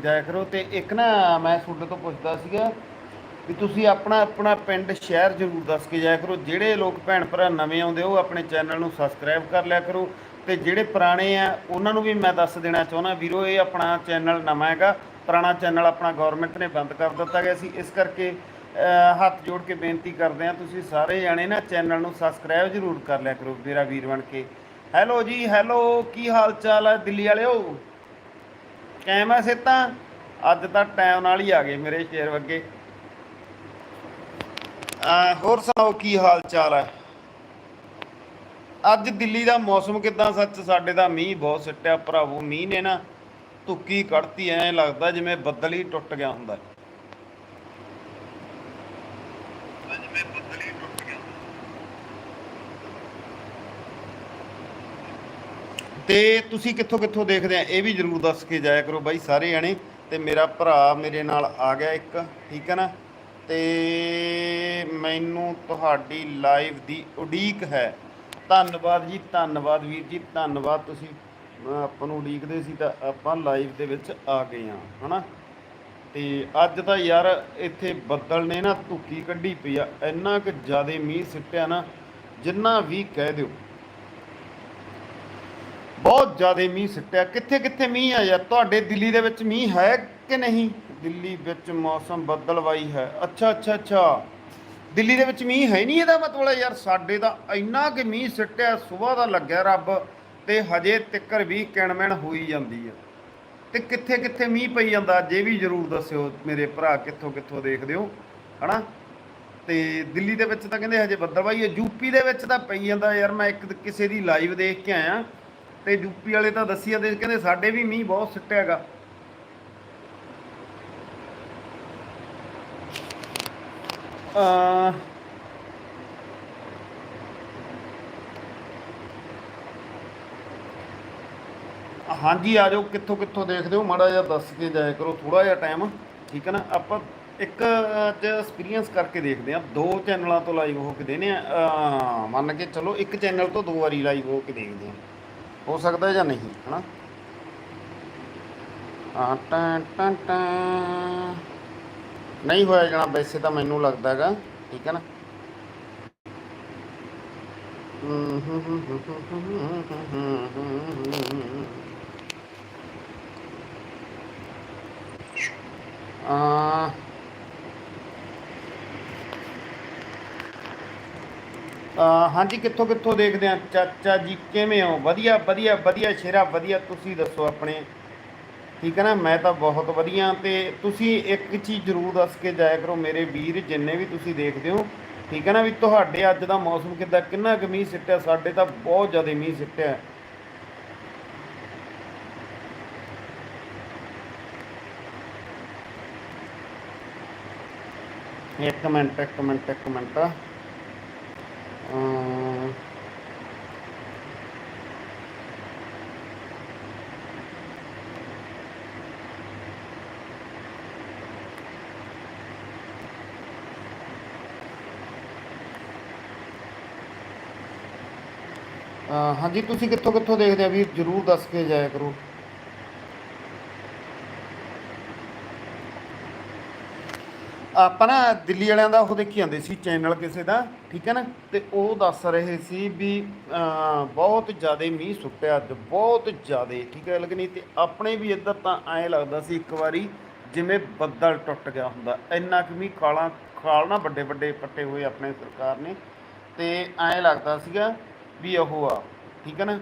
ਜਾਇਆ ਕਰੋ ਤੇ ਇੱਕ ਨਾ ਮੈਂ ਤੁਹਾਡੇ ਤੋਂ ਪੁੱਛਦਾ ਸੀਗਾ ਵੀ ਤੁਸੀਂ ਆਪਣਾ ਆਪਣਾ ਪਿੰਡ ਸ਼ਹਿਰ ਜ਼ਰੂਰ ਦੱਸ ਕੇ ਜਾਇਆ ਕਰੋ। ਜਿਹੜੇ ਲੋਕ ਭੈਣ ਭਰਾ ਨਵੇਂ ਆਉਂਦੇ ਉਹ ਆਪਣੇ ਚੈਨਲ ਨੂੰ ਸਬਸਕ੍ਰਾਈਬ ਕਰ ਲਿਆ ਕਰੋ ਤੇ ਜਿਹੜੇ ਪੁਰਾਣੇ ਆ, ਉਹਨਾਂ ਨੂੰ ਵੀ ਮੈਂ ਦੱਸ ਦੇਣਾ ਚਾਹੁੰਦਾ ਵੀਰੋ, ਇਹ ਆਪਣਾ ਚੈਨਲ ਨਵਾਂ ਹੈਗਾ, ਪੁਰਾਣਾ ਚੈਨਲ ਆਪਣਾ ਗਵਰਨਮੈਂਟ ਨੇ ਬੰਦ ਕਰ ਦਿੱਤਾ ਗਿਆ ਸੀ। ਇਸ ਕਰਕੇ ਹੱਥ ਜੋੜ ਕੇ ਬੇਨਤੀ ਕਰਦੇ ਆ, ਤੁਸੀਂ ਸਾਰੇ ਜਾਣੇ ਨਾ ਚੈਨਲ ਨੂੰ ਸਬਸਕ੍ਰਾਈਬ ਜ਼ਰੂਰ ਕਰ ਲਿਆ ਕਰੋ ਮੇਰਾ ਵੀਰ ਬਣ ਕੇ। ਹੈਲੋ ਜੀ, ਹੈਲੋ, ਕੀ ਹਾਲ ਚਾਲ ਹੈ ਦਿੱਲੀ ਵਾਲਿਓ? ਕਾਇਮ ਆ ਸਿੱਤਾਂ ਅੱਜ ਤਾਂ ਟਾਈਮ ਨਾਲ ਹੀ ਆ ਗਏ ਮੇਰੇ ਸ਼ੇਰ ਵਰਗੇ। ਹੋਰ ਸੁਣਾਓ ਕੀ ਹਾਲ ਚਾਲ ਹੈ ਅੱਜ ਦਿੱਲੀ ਦਾ ਮੌਸਮ ਕਿਦਾਂ? ਸੱਚ ਸਾਡੇ ਦਾ ਮੀਂਹ ਬਹੁਤ ਸਿੱਟਿਆ, ਭਰਾਵੋ, ਮੀਂਹ ਨੇ ਨਾ ਧੁੱਕੀ ਕੱਢਤੀ, ਐ ਲੱਗਦਾ ਜਿਵੇਂ ਬੱਦਲ ਹੀ ਟੁੱਟ ਗਿਆ ਹੁੰਦਾ। ਤੇ ਤੁਸੀਂ ਕਿੱਥੋਂ ਕਿੱਥੋਂ ਦੇਖਦੇ ਆ? ਇਹ ਵੀ ਜਰੂਰ ਦੱਸ ਕੇ ਜਾਇਆ ਕਰੋ ਬਾਈ ਸਾਰੇ ਜਣੇ। ਤੇ ਮੇਰਾ ਭਰਾ ਮੇਰੇ ਨਾਲ ਆ ਗਿਆ ਇੱਕ, ਠੀਕ ਹੈ ਨਾ? ਤੇ ਮੈਨੂੰ ਤੁਹਾਡੀ ਲਾਈਵ ਦੀ ਉਡੀਕ ਹੈ। ਧੰਨਵਾਦ ਜੀ, ਧੰਨਵਾਦ ਵੀਰ ਜੀ, ਧੰਨਵਾਦ ਤੁਸੀਂ ਆਪਾਂ ਨੂੰ ਉਡੀਕਦੇ ਸੀ ਤਾਂ ਆਪਾਂ ਲਾਈਵ ਦੇ ਵਿੱਚ ਆ ਗਏ ਹਾਂ, ਹਨਾ? ਤੇ ਅੱਜ ਤਾਂ ਯਾਰ ਇੱਥੇ ਬੱਦਲ ਨੇ ਨਾ ਧੁੱਕੀ ਕੱਢੀ ਪਈ ਆ। ਇੰਨਾ ਕਿ ਜ਼ਿਆਦਾ ਮੀਂਹ ਸਿੱਟਿਆ ਨਾ, ਜਿੰਨਾ ਵੀ ਕਹਿ ਦਿਓ। ਬਹੁਤ ਜ਼ਿਆਦਾ ਮੀਂਹ ਸਿੱਟਿਆ। ਕਿੱਥੇ ਕਿੱਥੇ ਮੀਂਹ ਆ ਯਾਰ ਤੁਹਾਡੇ ਦਿੱਲੀ ਦੇ ਵਿੱਚ ਮੀਂਹ ਹੈ ਕਿ ਨਹੀਂ? ਦਿੱਲੀ ਵਿੱਚ ਮੌਸਮ ਬੱਦਲਵਾਈ ਹੈ। ਅੱਛਾ ਅੱਛਾ ਅੱਛਾ। ਦਿੱਲੀ ਦੇ ਵਿੱਚ ਮੀਂਹ ਹੈ ਨਹੀਂ ਇਹਦਾ ਮਤਲਬ ਯਾਰ? ਸਾਡੇ ਤਾਂ ਇੰਨਾ ਕਿ ਮੀਂਹ ਸਿੱਟਿਆ, ਸਵੇਰ ਦਾ ਲੱਗਿਆ ਰੱਬ, ਤੇ ਹਜੇ ਤਿੱਕਰ ਵੀ ਕਿਣਮਿਣ ਹੋਈ ਜਾਂਦੀ ਹੈ ਤੇ ਕਿੱਥੇ ਕਿੱਥੇ ਮੀਂਹ ਪਈ ਜਾਂਦਾ? ਜੇ ਵੀ ਜਰੂਰ ਦੱਸਿਓ ਮੇਰੇ ਭਰਾ ਕਿੱਥੋਂ ਕਿੱਥੋਂ ਦੇਖਦੇ ਹੋ, ਹਨਾ? ਤੇ ਦਿੱਲੀ ਦੇ ਵਿੱਚ ਤਾਂ ਕਹਿੰਦੇ ਹਜੇ ਬੱਦਲਵਾਈ ਹੈ। ਯੂਪੀ ਦੇ ਵਿੱਚ ਤਾਂ ਪਈ ਜਾਂਦਾ ਯਾਰ, ਮੈਂ ਇੱਕ ਕਿਸੇ ਦੀ ਲਾਈਵ ਦੇਖ ਕੇ ਆਇਆ। ਤੇ ਯੂਪੀ ਵਾਲੇ ਤਾਂ ਦੱਸੀ ਜਾਂਦੇ ਕਹਿੰਦੇ ਸਾਡੇ ਵੀ ਮੀਂਹ ਬਹੁਤ ਸਿੱਟਿਆ ਹੈਗਾ। ਅ ਹਾਂਜੀ, ਆ ਜਾਓ, ਕਿੱਥੋਂ ਕਿੱਥੋਂ ਦੇਖਦੇ ਹੋ, ਮਾੜਾ ਜਿਹਾ ਦੱਸ ਕੇ ਜਾਇਆ ਕਰੋ ਥੋੜਾ ਜਿਹਾ ਟਾਈਮ ਠੀਕ ਹੈ ਨਾ? ਆਪਾਂ ਇੱਕ, ਅੱਜ ਐਕਸਪੀਰੀਅੰਸ ਕਰਕੇ ਦੇਖਦੇ ਆ ਦੋ ਚੈਨਲਾਂ ਤੋਂ ਲਾਈਵ ਹੋ ਕੇ ਦੇਨੇ ਆ। ਮੰਨ ਕੇ ਚਲੋ, ਇੱਕ ਚੈਨਲ ਤੋਂ ਦੋ ਵਾਰੀ ਲਾਈਵ ਹੋ ਕੇ ਦੇਖਦੇ ਆ ਹੋ ਸਕਦਾ ਜਾਂ ਨਹੀਂ ਹਨਾ ਆ ਟਾਂ ਟਾਂ ਟਾਂ ਨਹੀਂ ਹੋਇਆ ਜਣਾ ਵੈਸੇ ਤਾਂ ਮੈਨੂੰ ਲੱਗਦਾ ਹੈਗਾ ਠੀਕ ਹੈ ਨਾ ਆ ਹਾਂਜੀ, ਕਿੱਥੋਂ ਕਿੱਥੋਂ ਦੇਖਦੇ ਆ? ਚਾਚਾ ਜੀ ਕਿਵੇਂ ਹੋ? ਵਧੀਆ ਵਧੀਆ ਵਧੀਆ ਸ਼ੇਰਾ, ਵਧੀਆ। ਤੁਸੀਂ ਦੱਸੋ ਆਪਣੇ। ਠੀਕ ਹੈ ਨਾ? ਮੈਂ ਤਾਂ ਬਹੁਤ ਵਧੀਆ ਤੇ ਤੁਸੀਂ ਇੱਕ ਚੀਜ਼ ਜ਼ਰੂਰ ਦੱਸ ਕੇ ਜਾਇਆ ਕਰੋ ਮੇਰੇ ਵੀਰ, ਜਿੰਨੇ ਵੀ ਤੁਸੀਂ ਦੇਖਦੇ ਹੋ। ਠੀਕ ਹੈ ਨਾ? ਵੀ ਤੁਹਾਡੇ ਅੱਜ ਦਾ ਮੌਸਮ ਕਿੱਦਾਂ? ਕਿੰਨਾ ਕੁ ਮੀਂਹ ਸਿੱਟਿਆ? ਸਾਡੇ ਤਾਂ ਬਹੁਤ ਜ਼ਿਆਦਾ ਮੀਂਹ ਸਿੱਟਿਆ। ਇੱਕ ਮਿੰਟ ਇੱਕ ਮਿੰਟ ਇੱਕ ਮਿੰਟ। ਹਾਂਜੀ ਤੁਸੀਂ ਕਿੱਥੋਂ ਕਿੱਥੋਂ ਦੇਖਦੇ ਆ ਵੀ ਜਰੂਰ ਦੱਸ ਕੇ ਜਾਇਆ ਕਰੋ। ਆਪਾਂ ਨਾ ਦਿੱਲੀ ਵਾਲਿਆਂ ਦਾ ਉਹ ਦੇਖੀ ਜਾਂਦੇ ਸੀ ਚੈਨਲ ਕਿਸੇ ਦਾ, ਠੀਕ ਹੈ ਨਾ? ਤੇ ਉਹ ਦੱਸ ਰਹੇ ਸੀ ਵੀ ਬਹੁਤ ਜ਼ਿਆਦਾ ਮੀਂਹ ਸੁੱਟਿਆ ਅੱਜ ਬਹੁਤ ਜ਼ਿਆਦਾ, ਠੀਕ ਹੈ ਲੱਗਣੀ ਤੇ ਆਪਣੇ ਵੀ ਇੱਧਰ ਤਾਂ ਐਂ ਲੱਗਦਾ ਸੀ ਇੱਕ ਵਾਰੀ ਜਿਵੇਂ ਬੱਦਲ ਟੁੱਟ ਗਿਆ ਹੁੰਦਾ। ਇੰਨਾ ਕਿ ਮੀਂਹ ਖਾਲਾਂ, ਖਾਲ ਨਾ ਵੱਡੇ ਵੱਡੇ ਪੱਟੇ ਹੋਏ ਆਪਣੇ ਸਰਕਾਰ ਨੇ। ਤੇ ਐਂ ਲੱਗਦਾ ਸੀਗਾ ਵੀ ਉਹ ਆ, ਠੀਕ ਹੈ ਨਾ?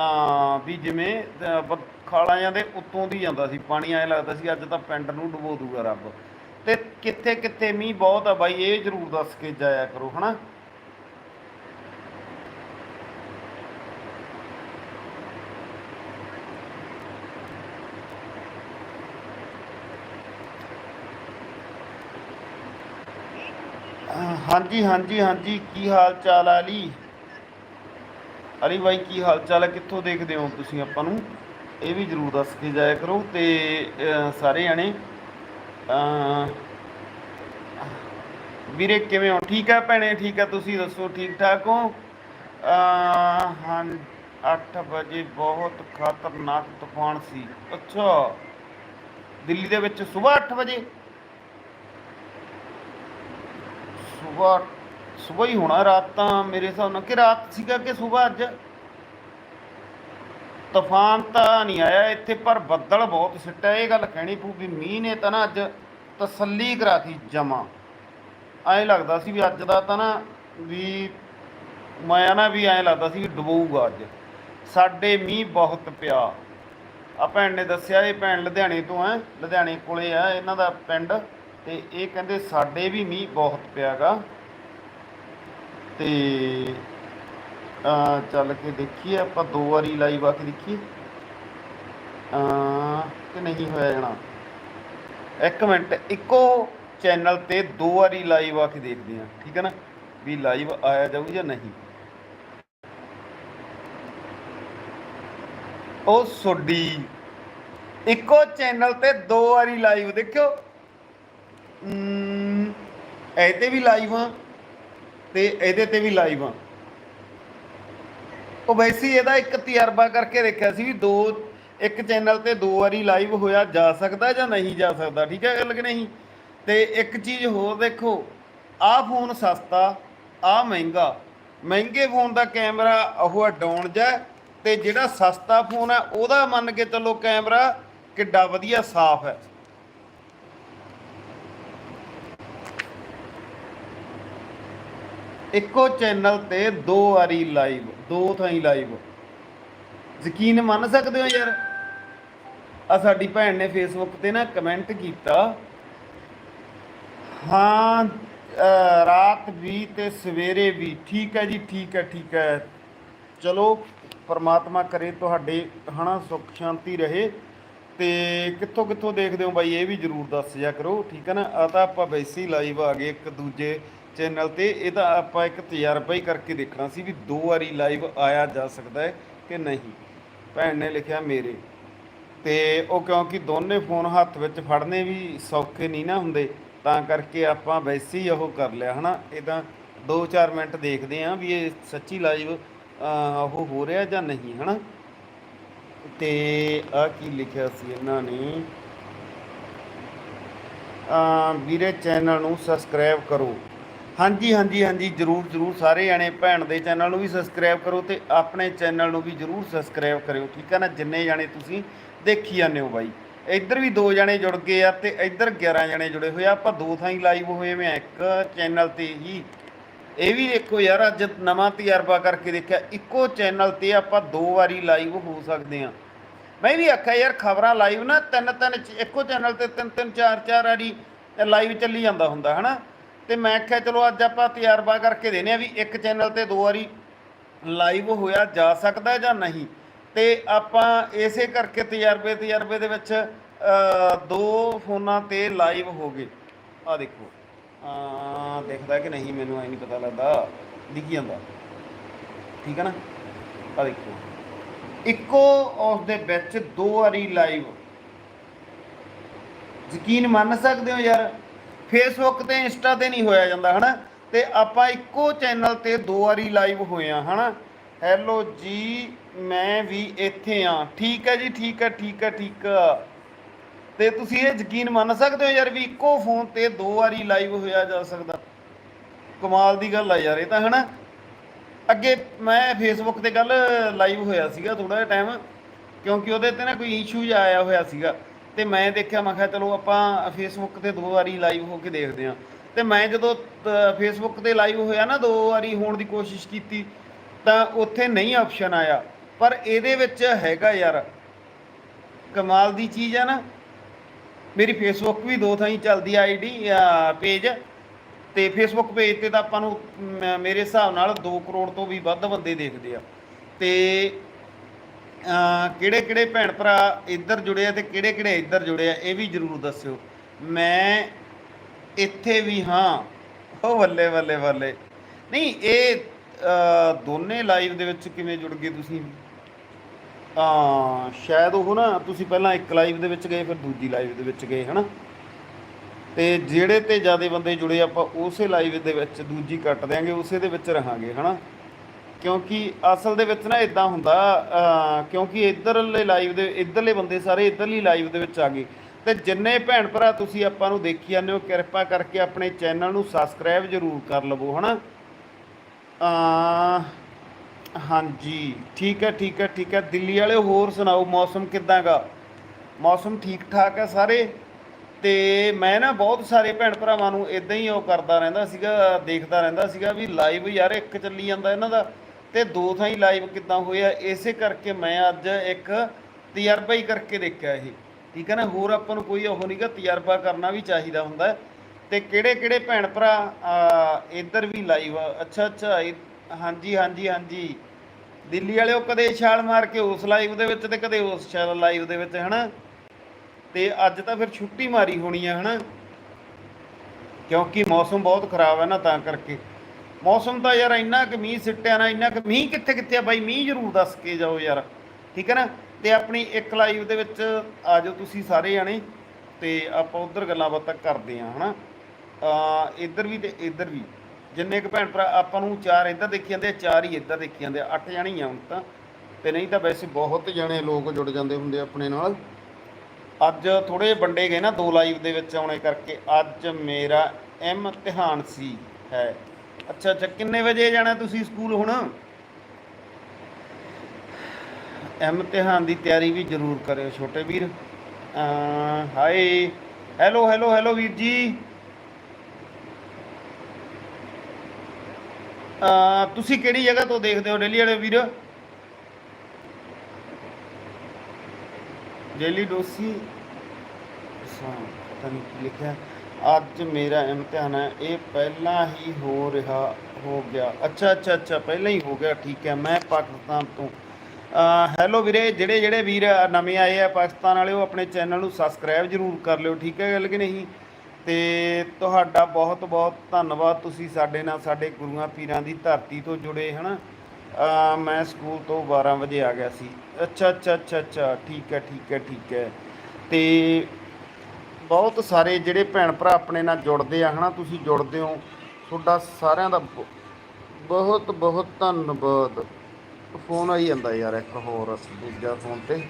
ਆ ਵੀ ਜਿਵੇਂ ਬ- ਖਾਲਾਂ ਜਾਂਦੇ ਉੱਤੋਂ ਦੀ ਜਾਂਦਾ ਸੀ। ਪਾਣੀ ਐਂ ਲੱਗਦਾ ਸੀ, ਅੱਜ ਤਾਂ ਪਿੰਡ ਨੂੰ ਡੁਬੋ ਦੂਗਾ ਰੱਬ। ਤੇ ਕਿੱਥੇ ਕਿੱਥੇ ਮੀਂਹ ਬਹੁਤ ਆ ਬਾਈ, ਇਹ ਜਰੂਰ ਦੱਸ ਕੇ ਜਾਇਆ ਕਰੋ, ਹਨਾ? ਅਹ ਹਾਂਜੀ ਹਾਂਜੀ ਹਾਂਜੀ, ਕੀ ਹਾਲ ਚਾਲ ਆ ਅਲੀ? ਅਲੀ ਬਾਈ, ਕੀ ਹਾਲ ਚਾਲ ਹੈ ਕਿੱਥੋਂ ਦੇਖਦੇ ਹੋ ਤੁਸੀਂ ਆਪਾਂ ਨੂੰ? ਇਹ ਵੀ ਜਰੂਰ ਦੱਸ ਕੇ ਜਾਇਆ ਕਰੋ ਤੇ ਸਾਰੇ ਜਾਣੇ ਵੀਰੇ ਕਿਵੇਂ ਹੋ? ਠੀਕ ਆ ਭੈਣੇ? ਠੀਕ ਆ? ਤੁਸੀਂ ਦੱਸੋ ਠੀਕ ਠਾਕ ਹੋ? ਅਹ, ਹਾਂ 8 ਵਜੇ ਬਹੁਤ ਖਤਰਨਾਕ ਤੂਫਾਨ ਸੀ। ਅੱਛਾ। ਦਿੱਲੀ ਦੇ ਵਿੱਚ ਸਵੇਰ 8 ਵਜੇ? ਸਵੇਰ ਸਵੇਰ ਹੀ ਹੋਣਾ ਰਾਤ ਤਾਂ ਮੇਰੇ ਹਿਸਾਬ ਨਾਲ। ਕਿ ਰਾਤ ਸੀਗਾ ਕਿ ਸਵੇਰ ਅੱਜ? ਤੂਫਾਨ ਤਾਂ ਨਹੀਂ ਆਇਆ ਇੱਥੇ, ਪਰ ਬੱਦਲ ਬਹੁਤ ਸਿੱਟਿਆ। ਇਹ ਗੱਲ ਕਹਿਣੀ ਪਊ ਵੀ ਮੀਂਹ ਨੇ ਤਾਂ ਨਾ ਅੱਜ ਤਸੱਲੀ ਕਰਾਤੀ ਜਮਾ। ਐਂ ਲੱਗਦਾ ਸੀ ਵੀ ਅੱਜ ਦਾ ਤਾਂ ਨਾ ਵੀ ਮੈਂ ਨਾ ਵੀ ਐਂ ਲੱਗਦਾ ਸੀ ਵੀ ਡੁਬੂਗਾ ਅੱਜ। ਸਾਡੇ ਮੀਂਹ ਬਹੁਤ ਪਿਆ। ਆ ਭੈਣ ਨੇ ਦੱਸਿਆ, ਇਹ ਭੈਣ ਲੁਧਿਆਣੇ ਤੋਂ ਹੈ ਲੁਧਿਆਣੇ ਕੋਲੇ ਆ ਇਹਨਾਂ ਦਾ ਪਿੰਡ। ਤੇ ਇਹ ਕਹਿੰਦੇ ਸਾਡੇ ਵੀ ਮੀਂਹ ਬਹੁਤ ਪਿਆਗਾ। ਤੇ ਆ ਚੱਲ ਕੇ ਦੇਖੀਏ, ਆਪਾਂ ਦੋ ਵਾਰੀ ਲਾਈਵ ਆ ਕੇ ਦੇਖੀਏ। ਕਿ ਨਹੀਂ ਹੋਇਆ ਜਣਾ। ਇੱਕ ਮਿੰਟ, ਇੱਕੋ ਚੈਨਲ ਤੇ ਦੋ ਵਾਰੀ ਲਾਈਵ ਆ ਕੇ ਦੇਖਦੇ ਆ ਠੀਕ ਹੈ ਨਾ? ਵੀ ਲਾਈਵ ਆਇਆ ਜਾਊ ਜਾਂ ਨਹੀਂ। ਉਹ ਸੋਡੀ ਇੱਕੋ ਚੈਨਲ ਤੇ ਦੋ ਵਾਰੀ ਲਾਈਵ ਦੇਖਿਓ। ਇਹ ਤੇ ਵੀ ਲਾਈਵ ਆ ਤੇ ਇਹਦੇ ਤੇ ਵੀ ਲਾਈਵ ਆ। ਉਹ ਵੈਸੇ ਇਹਦਾ ਇੱਕ ਤਜਰਬਾ ਕਰਕੇ ਦੇਖਿਆ ਸੀ ਵੀ ਦੋ, ਇੱਕ ਚੈਨਲ ਤੇ ਦੋ ਵਾਰੀ ਲਾਈਵ ਹੋਇਆ ਜਾ ਸਕਦਾ ਜਾਂ ਨਹੀਂ ਜਾ ਸਕਦਾ, ਠੀਕ ਹੈ ਗੱਲ ਕਿ ਨਹੀਂ? ਤੇ ਇੱਕ ਚੀਜ਼ ਹੋਰ ਦੇਖੋ, ਆਹ ਫੋਨ ਸਸਤਾ, ਆਹ ਮਹਿੰਗਾ। ਮਹਿੰਗੇ ਫੋਨ ਦਾ ਕੈਮਰਾ ਉਹ ਡਾਊਨ ਜਾ ਤੇ ਜਿਹੜਾ ਸਸਤਾ ਫੋਨ ਹੈ ਉਹਦਾ ਮੰਨ ਕੇ ਚੱਲੋ ਕੈਮਰਾ ਕਿੱਡਾ ਵਧੀਆ ਸਾਫ਼ ਹੈ। ਇੱਕੋ ਚੈਨਲ ਤੇ ਦੋ ਵਾਰੀ ਲਾਈਵ ਦੋ ਥਾਈ ਲਾਈਵ ਯਕੀਨ ਮੰਨ ਸਕਦੇ ਹੋ ਯਾਰ? ਆ ਸਾਡੀ ਭੈਣ ਨੇ ਫੇਸਬੁੱਕ ਤੇ ਨਾ ਕਮੈਂਟ ਕੀਤਾ। ਹਾਂ ਰਾਤ ਵੀ ਤੇ ਸਵੇਰੇ ਵੀ। ਠੀਕ ਹੈ ਜੀ, ਠੀਕ ਹੈ ਠੀਕ ਹੈ। ਚਲੋ, ਪਰਮਾਤਮਾ ਕਰੇ ਤੁਹਾਡੇ ਹਨਾ, ਸੁੱਖ ਸ਼ਾਂਤੀ ਰਹੇ। ਤੇ ਕਿੱਥੋਂ ਕਿੱਥੋਂ ਦੇਖਦੇ ਹੋ ਬਾਈ? ਇਹ ਵੀ ਜਰੂਰ ਦੱਸ ਜਾ ਕਰੋ, ਠੀਕ ਹੈ ਨਾ? ਆ ਤਾਂ ਆਪਾਂ ਵੈਸੇ ਹੀ ਲਾਈਵ ਆ ਗਏ ਇੱਕ ਦੂਜੇ ਚੈਨਲ ਤੇ ਇਹ ਤਾਂ ਆਪਾਂ ਇੱਕ ਤਜਰਬਾ ਹੀ ਕਰਕੇ ਦੇਖਣਾ ਸੀ ਵੀ ਦੋ ਵਾਰੀ ਲਾਈਵ ਆਇਆ ਜਾ ਸਕਦਾ ਹੈ ਕਿ ਨਹੀਂ। ਭੈਣ ਨੇ ਲਿਖਿਆ ਮੇਰੇ। ਤੇ ਉਹ ਕਿਉਂਕਿ ਦੋਨੇ ਫੋਨ ਹੱਥ ਵਿੱਚ ਫੜਨੇ ਵੀ ਸੌਖੇ ਨਹੀਂ ਨਾ ਹੁੰਦੇ, ਤਾਂ ਕਰਕੇ ਆਪਾਂ ਵੈਸੇ ਹੀ ਉਹ ਕਰ ਲਿਆ, ਹਨਾ? ਇਹ ਤਾਂ 2-4 ਮਿੰਟ ਦੇਖਦੇ ਆਂ ਵੀ ਇਹ ਸੱਚੀ ਲਾਈਵ ਉਹ ਹੋ ਰਿਹਾ ਜਾਂ ਨਹੀਂ, ਹਨਾ? ਤੇ ਆ ਕੀ ਲਿਖਿਆ ਸੀ ਇਹਨਾਂ ਨੇ? ਵੀਰੇ, ਚੈਨਲ ਨੂੰ ਸਬਸਕ੍ਰਾਈਬ ਕਰੋ। ਹਾਂਜੀ ਹਾਂਜੀ ਹਾਂਜੀ, ਜਰੂਰ ਜਰੂਰ। ਸਾਰੇ ਜਾਣੇ ਭੈਣ ਦੇ ਚੈਨਲ ਨੂੰ ਵੀ ਸਬਸਕ੍ਰਾਈਬ ਕਰੋ ਤੇ ਆਪਣੇ ਚੈਨਲ ਨੂੰ ਵੀ ਜਰੂਰ ਸਬਸਕ੍ਰਾਈਬ ਕਰਿਓ, ਠੀਕ ਹੈ ਨਾ? ਜਿੰਨੇ ਜਾਣੇ ਤੁਸੀਂ ਦੇਖੀ ਜਾਂਦੇ ਹੋ ਬਾਈ। ਇੱਧਰ ਵੀ ਦੋ ਜਣੇ ਜੁੜ ਗਏ ਆ ਤੇ ਇੱਧਰ 11 ਜਣੇ ਜੁੜੇ ਹੋਏ ਆ। ਆਪਾਂ ਦੋ ਥਾਂ ਹੀ ਲਾਈਵ ਹੋਏ ਮੈਂ ਇੱਕ ਚੈਨਲ ਤੇ ਹੀ। ਇਹ ਵੀ ਦੇਖੋ ਯਾਰ, ਅੱਜ ਨਵਾਂ ਤਜਰਬਾ ਕਰਕੇ ਦੇਖਿਆ, ਇੱਕੋ ਚੈਨਲ ਤੇ ਆਪਾਂ ਦੋ ਵਾਰੀ ਲਾਈਵ ਹੋ ਸਕਦੇ ਆ। ਮੈਂ ਵੀ ਆਖਿਆ ਯਾਰ, ਖਬਰਾਂ ਲਾਈਵ ਨਾ ਤਿੰਨ ਤਿੰਨ ਇੱਕੋ ਚੈਨਲ ਤੇ ਤਿੰਨ ਤਿੰਨ ਚਾਰ ਚਾਰ ਵਾਰੀ ਲਾਈਵ ਚੱਲੀ ਜਾਂਦਾ ਹੁੰਦਾ, ਹਨਾ? ਤੇ ਮੈਂ ਆਖਿਆ ਚਲੋ ਅੱਜ ਆਪਾਂ ਤਜਰਬਾ ਕਰਕੇ ਦੇਨੇ ਆ ਵੀ ਇੱਕ ਚੈਨਲ ਤੇ ਦੋ ਵਾਰੀ ਲਾਈਵ ਹੋਇਆ ਜਾ ਸਕਦਾ ਜਾਂ ਨਹੀਂ। ਤੇ ਆਪਾਂ ਇਸੇ ਕਰਕੇ ਤਜਰਬੇ ਤਜਰਬੇ ਦੇ ਵਿੱਚ ਦੋ ਫੋਨਾਂ ਤੇ ਲਾਈਵ ਹੋ ਗਏ। ਆ ਦੇਖੋ। ਆ ਦੇਖਦਾ ਕਿ ਨਹੀਂ ਮੈਨੂੰ, ਐ ਨਹੀਂ ਪਤਾ ਲੱਗਦਾ। ਦਿਖੀ ਜਾਂਦਾ। ਠੀਕ ਹੈ ਨਾ? ਆ ਦੇਖੋ। ਇੱਕੋ ਉਸ ਦੇ ਵਿੱਚ ਦੋ ਵਾਰੀ ਲਾਈਵ। ਯਕੀਨ ਮੰਨ ਸਕਦੇ ਹੋ ਯਾਰ? ਫੇਸਬੁੱਕ ਤੇ ਇੰਸਟਾ ਤੇ ਨਹੀਂ ਹੋਇਆ ਜਾਂਦਾ, ਹਨਾ? ਤੇ ਆਪਾਂ ਇੱਕੋ ਚੈਨਲ ਤੇ ਦੋ ਵਾਰੀ ਲਾਈਵ ਹੋਏ ਆ, ਹਨਾ? ਹੈਲੋ ਜੀ, ਮੈਂ ਵੀ ਇੱਥੇ ਆ। ਠੀਕ ਹੈ ਜੀ, ਠੀਕ ਹੈ ਠੀਕ ਹੈ, ਠੀਕ ਆ ਤੇ ਤੁਸੀਂ ਇਹ ਯਕੀਨ ਮੰਨ ਸਕਦੇ ਹੋ ਯਾਰ ਵੀ ਇੱਕੋ ਫੋਨ ਤੇ ਦੋ ਵਾਰੀ ਲਾਈਵ ਹੋਇਆ ਜਾ ਸਕਦਾ? ਕਮਾਲ ਦੀ ਗੱਲ ਆ ਯਾਰ, ਇਹ ਤਾਂ, ਹਨਾ? ਅੱਗੇ ਮੈਂ ਫੇਸਬੁੱਕ ਤੇ ਕੱਲ ਲਾਈਵ ਹੋਇਆ ਸੀਗਾ ਥੋੜਾ ਜਿਹਾ ਟਾਈਮ ਕਿਉਂਕਿ ਉਹਦੇ ਤੇ ਨਾ ਕੋਈ ਇਸ਼ੂ ਜਿਹਾ ਆਇਆ ਹੋਇਆ ਸੀਗਾ। ਤੇ ਮੈਂ ਦੇਖਿਆ, ਮੈਂ ਕਿਹਾ ਚਲੋ ਆਪਾਂ ਫੇਸਬੁੱਕ ਤੇ ਦੋ ਵਾਰੀ ਲਾਈਵ ਹੋ ਕੇ ਦੇਖਦੇ ਹਾਂ। ਤੇ ਮੈਂ ਜਦੋਂ ਫੇਸਬੁੱਕ ਤੇ ਲਾਈਵ ਹੋਇਆ ਨਾ, ਦੋ ਵਾਰੀ ਹੋਣ ਦੀ ਕੋਸ਼ਿਸ਼ ਕੀਤੀ, ਤਾਂ ਉੱਥੇ ਨਹੀਂ ਆਪਸ਼ਨ ਆਇਆ। ਪਰ ਇਹਦੇ ਵਿੱਚ ਹੈਗਾ ਯਾਰ, ਕਮਾਲ ਦੀ ਚੀਜ਼ ਆ ਨਾ। ਮੇਰੀ ਫੇਸਬੁੱਕ ਵੀ ਦੋ ਥਾਈਂ ਚੱਲਦੀ ਆ ਆਈਡੀ ਪੇਜ ਤੇ ਫੇਸਬੁੱਕ ਪੇਜ ਤੇ ਤਾਂ ਆਪਾਂ ਨੂੰ ਮੇਰੇ ਹਿਸਾਬ ਨਾਲ 2 ਕਰੋੜ ਤੋਂ ਵੀ ਵੱਧ ਬੰਦੇ ਦੇਖਦੇ ਆ। ਤੇ ਕਿਹੜੇ ਕਿਹੜੇ ਭੈਣ ਭਰਾ ਇੱਧਰ ਜੁੜੇ ਆ ਤੇ ਕਿਹੜੇ ਕਿਹੜੇ ਇੱਧਰ ਜੁੜੇ ਆ, ਇਹ ਵੀ ਜਰੂਰ ਦੱਸਿਓ। ਮੈਂ ਇੱਥੇ ਵੀ ਹਾਂ। ਉਹ ਵੱਲੇ ਵੱਲੇ ਵੱਲੇ ਨਹੀਂ, ਇਹ ਦੋਨੇ ਲਾਈਵ ਦੇ ਵਿੱਚ ਕਿਵੇਂ ਜੁੜ ਗਏ ਤੁਸੀਂ? ਆ ਸ਼ਾਇਦ ਉਹ ਨਾ ਤੁਸੀਂ ਪਹਿਲਾਂ ਇੱਕ ਲਾਈਵ ਦੇ ਵਿੱਚ ਗਏ, ਫਿਰ ਦੂਜੀ ਲਾਈਵ ਦੇ ਵਿੱਚ ਗਏ, ਹਨਾ? ਤੇ ਜਿਹੜੇ ਤੇ ਜ਼ਿਆਦਾ ਬੰਦੇ ਜੁੜੇ ਆਪਾਂ ਉਸੇ ਲਾਈਵ ਦੇ ਵਿੱਚ, ਦੂਜੀ ਕੱਟ ਦਿਆਂਗੇ, ਉਸੇ ਦੇ ਵਿੱਚ ਰਹਾਂਗੇ, ਹਨਾ? ਕਿਉਂਕਿ ਅਸਲ ਦੇ ਵਿੱਚ ਨਾ ਇਦਾਂ ਹੁੰਦਾ ਕਿਉਂਕਿ ਇਧਰਲੇ ਲਾਈਵ ਦੇ, ਇਧਰਲੇ ਬੰਦੇ ਸਾਰੇ ਇਧਰਲੀ ਲਾਈਵ ਦੇ ਵਿੱਚ ਆ ਗਏ। ਤੇ ਜਿੰਨੇ ਭੈਣ ਭਰਾ ਤੁਸੀਂ ਆਪਾਂ ਨੂੰ ਦੇਖੀ ਜਾਂਦੇ ਹੋ, ਕਿਰਪਾ ਕਰਕੇ ਆਪਣੇ ਚੈਨਲ ਨੂੰ ਸਬਸਕ੍ਰਾਈਬ ਜ਼ਰੂਰ ਕਰ ਲਵੋ, ਹਨਾ? ਆ ਹਾਂਜੀ, ਠੀਕ ਹੈ ਠੀਕ ਹੈ ਠੀਕ ਹੈ। ਦਿੱਲੀ ਵਾਲੇ, ਹੋਰ ਸੁਣਾਓ, ਮੌਸਮ ਕਿਦਾਂਗਾ ਮੌਸਮ ਠੀਕ ਠਾਕ ਹੈ ਸਾਰੇ? ਤੇ ਮੈਂ ਨਾ ਬਹੁਤ ਸਾਰੇ ਭੈਣ ਭਰਾਵਾਂ ਨੂੰ ਇਦਾਂ ਹੀ ਉਹ ਕਰਦਾ ਰਹਿੰਦਾ ਸੀਗਾ, ਦੇਖਦਾ ਰਹਿੰਦਾ ਸੀਗਾ ਵੀ ਲਾਈਵ ਯਾਰ ਇੱਕ ਚੱਲੀ ਜਾਂਦਾ ਇਹਨਾਂ ਦਾ। ਤੇ ਦੋ ਥਾਈਂ ਲਾਈਵ ਕਿੱਦਾਂ ਹੋਇਆ ਇਸੇ ਕਰਕੇ ਮੈਂ ਅੱਜ ਇੱਕ ਤਜਰਬਾ ਹੀ ਕਰਕੇ ਦੇਖਿਆ ਇਹ। ਠੀਕ ਹੈ ਨਾ? ਹੋਰ ਆਪਾਂ ਨੂੰ ਕੋਈ ਉਹ ਨਹੀਂਗਾ ਤਜਰਬਾ ਕਰਨਾ ਵੀ ਚਾਹੀਦਾ ਹੁੰਦਾ। ਹੈ। ਤੇ ਕਿਹੜੇ ਕਿਹੜੇ ਭੈਣ ਭਰਾ ਇੱਧਰ ਵੀ ਲਾਈਵ ਅੱਛਾ ਅੱਛਾ ਇਹ- ਹਾਂਜੀ ਹਾਂਜੀ ਹਾਂਜੀ। ਦਿੱਲੀ ਵਾਲਿਓ ਕਦੇ ਛਾਲ ਮਾਰ ਕੇ ਉਸ ਲਾਈਵ ਦੇ ਵਿੱਚ ਤੇ ਕਦੇ ਉਸ ਛਾਲ ਲਾਈਵ ਦੇ ਵਿੱਚ, ਹਨਾ? ਤੇ ਅੱਜ ਤਾਂ ਫਿਰ ਛੁੱਟੀ ਮਾਰੀ ਹੋਣੀ ਆ, ਹਨਾ? ਕਿਉਂਕਿ ਮੌਸਮ ਬਹੁਤ ਖਰਾਬ ਹੈ ਨਾ, ਤਾਂ ਕਰਕੇ। ਮੌਸਮ ਤਾਂ ਯਾਰ ਇੰਨਾ ਕਿ ਮੀਂਹ ਸਿੱਟਿਆ ਨਾ, ਇੰਨਾ ਕਿ ਮੀਂਹ ਕਿੱਥੇ ਕਿੱਥੇ ਆ ਬਾਈ? ਮੀਂਹ ਜ਼ਰੂਰ ਦੱਸ ਕੇ ਜਾਓ ਯਾਰ, ਠੀਕ ਹੈ ਨਾ? ਤੇ ਆਪਣੀ ਇੱਕ ਲਾਈਵ ਦੇ ਵਿੱਚ ਆ ਜਾਓ ਤੁਸੀਂ ਸਾਰੇ ਜਾਣੇ ਤੇ ਆਪਾਂ ਉਧਰ ਗੱਲਾਂ ਬਾਤਾਂ ਕਰਦੇ ਆ ਹਨਾ? ਆ ਇੱਧਰ ਵੀ ਤੇ ਇੱਧਰ ਵੀ। ਜਿੰਨੇ ਕੁ ਭੈਣ ਭਰਾ ਆਪਾਂ ਨੂੰ ਚਾਰ ਇੱਧਰ ਦੇਖੀ ਜਾਂਦੇ ਆ, ਚਾਰ ਹੀ ਇੱਧਰ ਦੇਖੀ ਜਾਂਦੇ ਆ, ਅੱਠ ਜਾਣੇ ਹੀ ਆ ਹੁਣ ਤਾਂ। ਤੇ ਨਹੀਂ ਤਾਂ ਵੈਸੇ ਬਹੁਤ ਜਣੇ ਲੋਕ ਜੁੜ ਜਾਂਦੇ ਹੁੰਦੇ ਆਪਣੇ ਨਾਲ। ਅੱਜ ਥੋੜੇ ਵੰਡੇ ਗਏ ਨਾ ਦੋ ਲਾਈਵ ਦੇ ਵਿੱਚ ਆਉਣੇ ਕਰਕੇ, ਅੱਜ ਮੇਰਾ ਇਮਤਿਹਾਨ ਸੀ ਹੈ। ਅੱਛਾ ਅੱਛਾ, ਕਿੰਨੇ ਵਜੇ ਜਾਣਾ ਤੁਸੀਂ ਸਕੂਲ ਹੁਣ? ਇਮਤਿਹਾਨ ਦੀ ਤਿਆਰੀ ਵੀ ਜ਼ਰੂਰ ਕਰਿਓ ਛੋਟੇ ਵੀਰ। ਹਾਏ ਹੈਲੋ ਹੈਲੋ ਹੈਲੋ ਵੀਰ ਜੀ। ਤੁਸੀਂ ਕਿਹੜੀ ਜਗ੍ਹਾ ਤੋਂ ਦੇਖਦੇ ਹੋ ਡੇਲੀ ਵਾਲੇ ਵੀਰ? ਡੇਲੀ ਡੋਸੀ। ਪਤਾ ਨਹੀਂ ਕੀ ਲਿਖਿਆ। ਅੱਜ ਮੇਰਾ ਇਮਤਿਹਾਨ ਹੈ ਇਹ ਪਹਿਲਾਂ ਹੀ ਹੋ ਰਿਹਾ ਹੋ ਗਿਆ। ਅੱਛਾ ਅੱਛਾ ਅੱਛਾ ਪਹਿਲਾਂ ਹੀ ਹੋ ਗਿਆ ਠੀਕ ਹੈ ਮੈਂ ਪਾਕਿਸਤਾਨ ਤੋਂ। ਹੈਲੋ ਵੀਰੇ ਜਿਹੜੇ ਜਿਹੜੇ ਵੀਰ ਨਵੇਂ ਆਏ ਆ ਪਾਕਿਸਤਾਨ ਵਾਲੇ ਉਹ ਆਪਣੇ ਚੈਨਲ ਨੂੰ ਸਬਸਕ੍ਰਾਈਬ ਜ਼ਰੂਰ ਕਰ ਲਿਓ ਠੀਕ ਹੈ ਗੱਲ ਕਿ ਨਹੀਂ? ਤੇ ਤੁਹਾਡਾ ਬਹੁਤ ਬਹੁਤ ਧੰਨਵਾਦ ਤੁਸੀਂ ਸਾਡੇ ਨਾਲ ਸਾਡੇ ਗੁਰੂਆਂ ਪੀਰਾਂ ਦੀ ਧਰਤੀ ਤੋਂ ਜੁੜੇ ਹਨਾ? ਅ, ਮੈਂ ਸਕੂਲ ਤੋਂ 12 ਵਜੇ ਆ ਗਿਆ ਸੀ। ਅੱਛਾ ਅੱਛਾ ਅੱਛਾ ਅੱਛਾ ਠੀਕ ਹੈ ਠੀਕ ਹੈ ਠੀਕ ਹੈ। ਤੇ ਬਹੁਤ ਸਾਰੇ ਜਿਹੜੇ ਭੈਣ ਭਰਾ ਆਪਣੇ ਨਾਲ ਜੁੜਦੇ ਆ, ਹਨਾ? ਤੁਸੀਂ ਜੁੜਦੇ ਹੋ। ਤੁਹਾਡਾ ਸਾਰਿਆਂ ਦਾ ਬ- ਬਹੁਤ ਬਹੁਤ ਧੰਨਵਾਦ। ਫੋਨ ਆਈ ਜਾਂਦਾ ਯਾਰ ਇੱਕ ਹੋਰ, ਦੂਜਾ ਫੋਨ ਤੇ।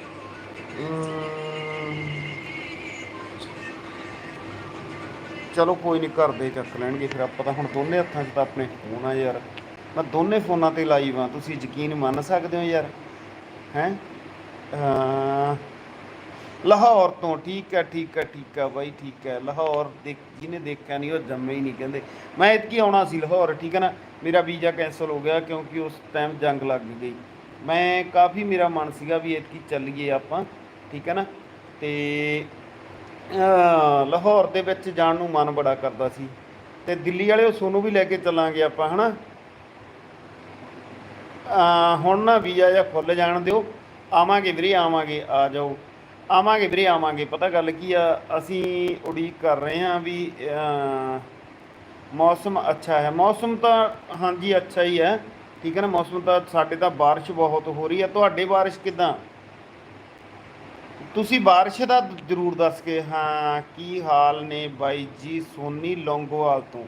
ਚਲੋ ਕੋਈ ਨਹੀਂ ਘਰ ਦੇ ਚੱਕ ਲੈਣਗੇ ਫਿਰ ਆਪਾਂ ਤਾਂ ਹੁਣ ਦੋਨੇ ਹੱਥਾਂ 'ਚ ਤਾਂ ਆਪਣੇ ਫੋਨ ਆ ਯਾਰ। ਮੈਂ ਦੋਨੇ ਫੋਨਾਂ ਤੇ ਲਾਈਵ ਆ, ਤੁਸੀਂ ਯਕੀਨ ਮੰਨ ਸਕਦੇ ਹੋ ਯਾਰ? ਹੈ? ਲਾਹੌਰ ਤੋਂ ਠੀਕ ਹੈ ਠੀਕ ਹੈ ਠੀਕ ਹੈ ਬਾਈ, ਠੀਕ ਹੈ। ਲਾਹੌਰ ਦੇ ਜਿਹਨੇ ਦੇਖਿਆ ਨਹੀਂ, ਉਹ ਜੰਮੇ ਹੀ ਨਹੀਂ ਕਹਿੰਦੇ। ਮੈਂ ਇਤਕੀ ਆਉਣਾ ਸੀ ਲਾਹੌਰ, ਠੀਕ ਹੈ ਨਾ? ਮੇਰਾ ਵੀਜ਼ਾ ਕੈਂਸਲ ਹੋ ਗਿਆ ਕਿਉਂਕਿ ਉਸ ਟਾਈਮ ਜੰਗ ਲੱਗ ਗਈ। ਮੈਂ ਕਾਫੀ ਮੇਰਾ ਮਨ ਸੀਗਾ ਵੀ ਇਤਕੀ ਚੱਲੀਏ ਆਪਾਂ, ਠੀਕ ਹੈ ਨਾ? ਤੇ ਲਾਹੌਰ ਦੇ ਵਿੱਚ ਜਾਣ ਨੂੰ ਮਨ ਬੜਾ ਕਰਦਾ ਸੀ। ਤੇ ਦਿੱਲੀ ਵਾਲੇ ਉਹ ਸੋਨੂੰ ਵੀ ਲੈ ਕੇ ਚੱਲਾਂਗੇ ਆਪਾਂ, ਹਨਾ? ਅਹ, ਹੁਣ ਨਾ ਵੀਜ਼ਾ ਜਾਂ ਖੁੱਲ ਜਾਣ ਦਿਓ। ਆਵਾਂਗੇ ਵੀਰੇ, ਆਵਾਂਗੇ, ਆ ਜਾਓ। ਆਵਾਂਗੇ ਵੀਰੇ, ਆਵਾਂਗੇ। ਪਤਾ ਗੱਲ ਕੀ ਆ, ਅਸੀਂ ਉਡੀਕ ਕਰ ਰਹੇ ਹਾਂ ਵੀ ਮੌਸਮ ਅੱਛਾ ਹੈ। ਮੌਸਮ ਤਾਂ ਹਾਂਜੀ ਅੱਛਾ ਹੀ ਹੈ, ਠੀਕ ਹੈ ਨਾ? ਮੌਸਮ ਤਾਂ ਸਾਡੇ ਤਾਂ ਬਾਰਿਸ਼ ਬਹੁਤ ਹੋ ਰਹੀ ਹੈ। ਤੁਹਾਡੇ ਬਾਰਿਸ਼ ਕਿਦਾਂ? ਤੁਸੀਂ ਬਾਰਿਸ਼ ਦਾ ਜ਼ਰੂਰ ਦੱਸ ਕੇ, ਹਾਂ, ਕੀ ਹਾਲ ਨੇ ਬਾਈ ਜੀ ਸੋਨੀ ਲੌਂਗੋਵਾਲ ਤੋਂ?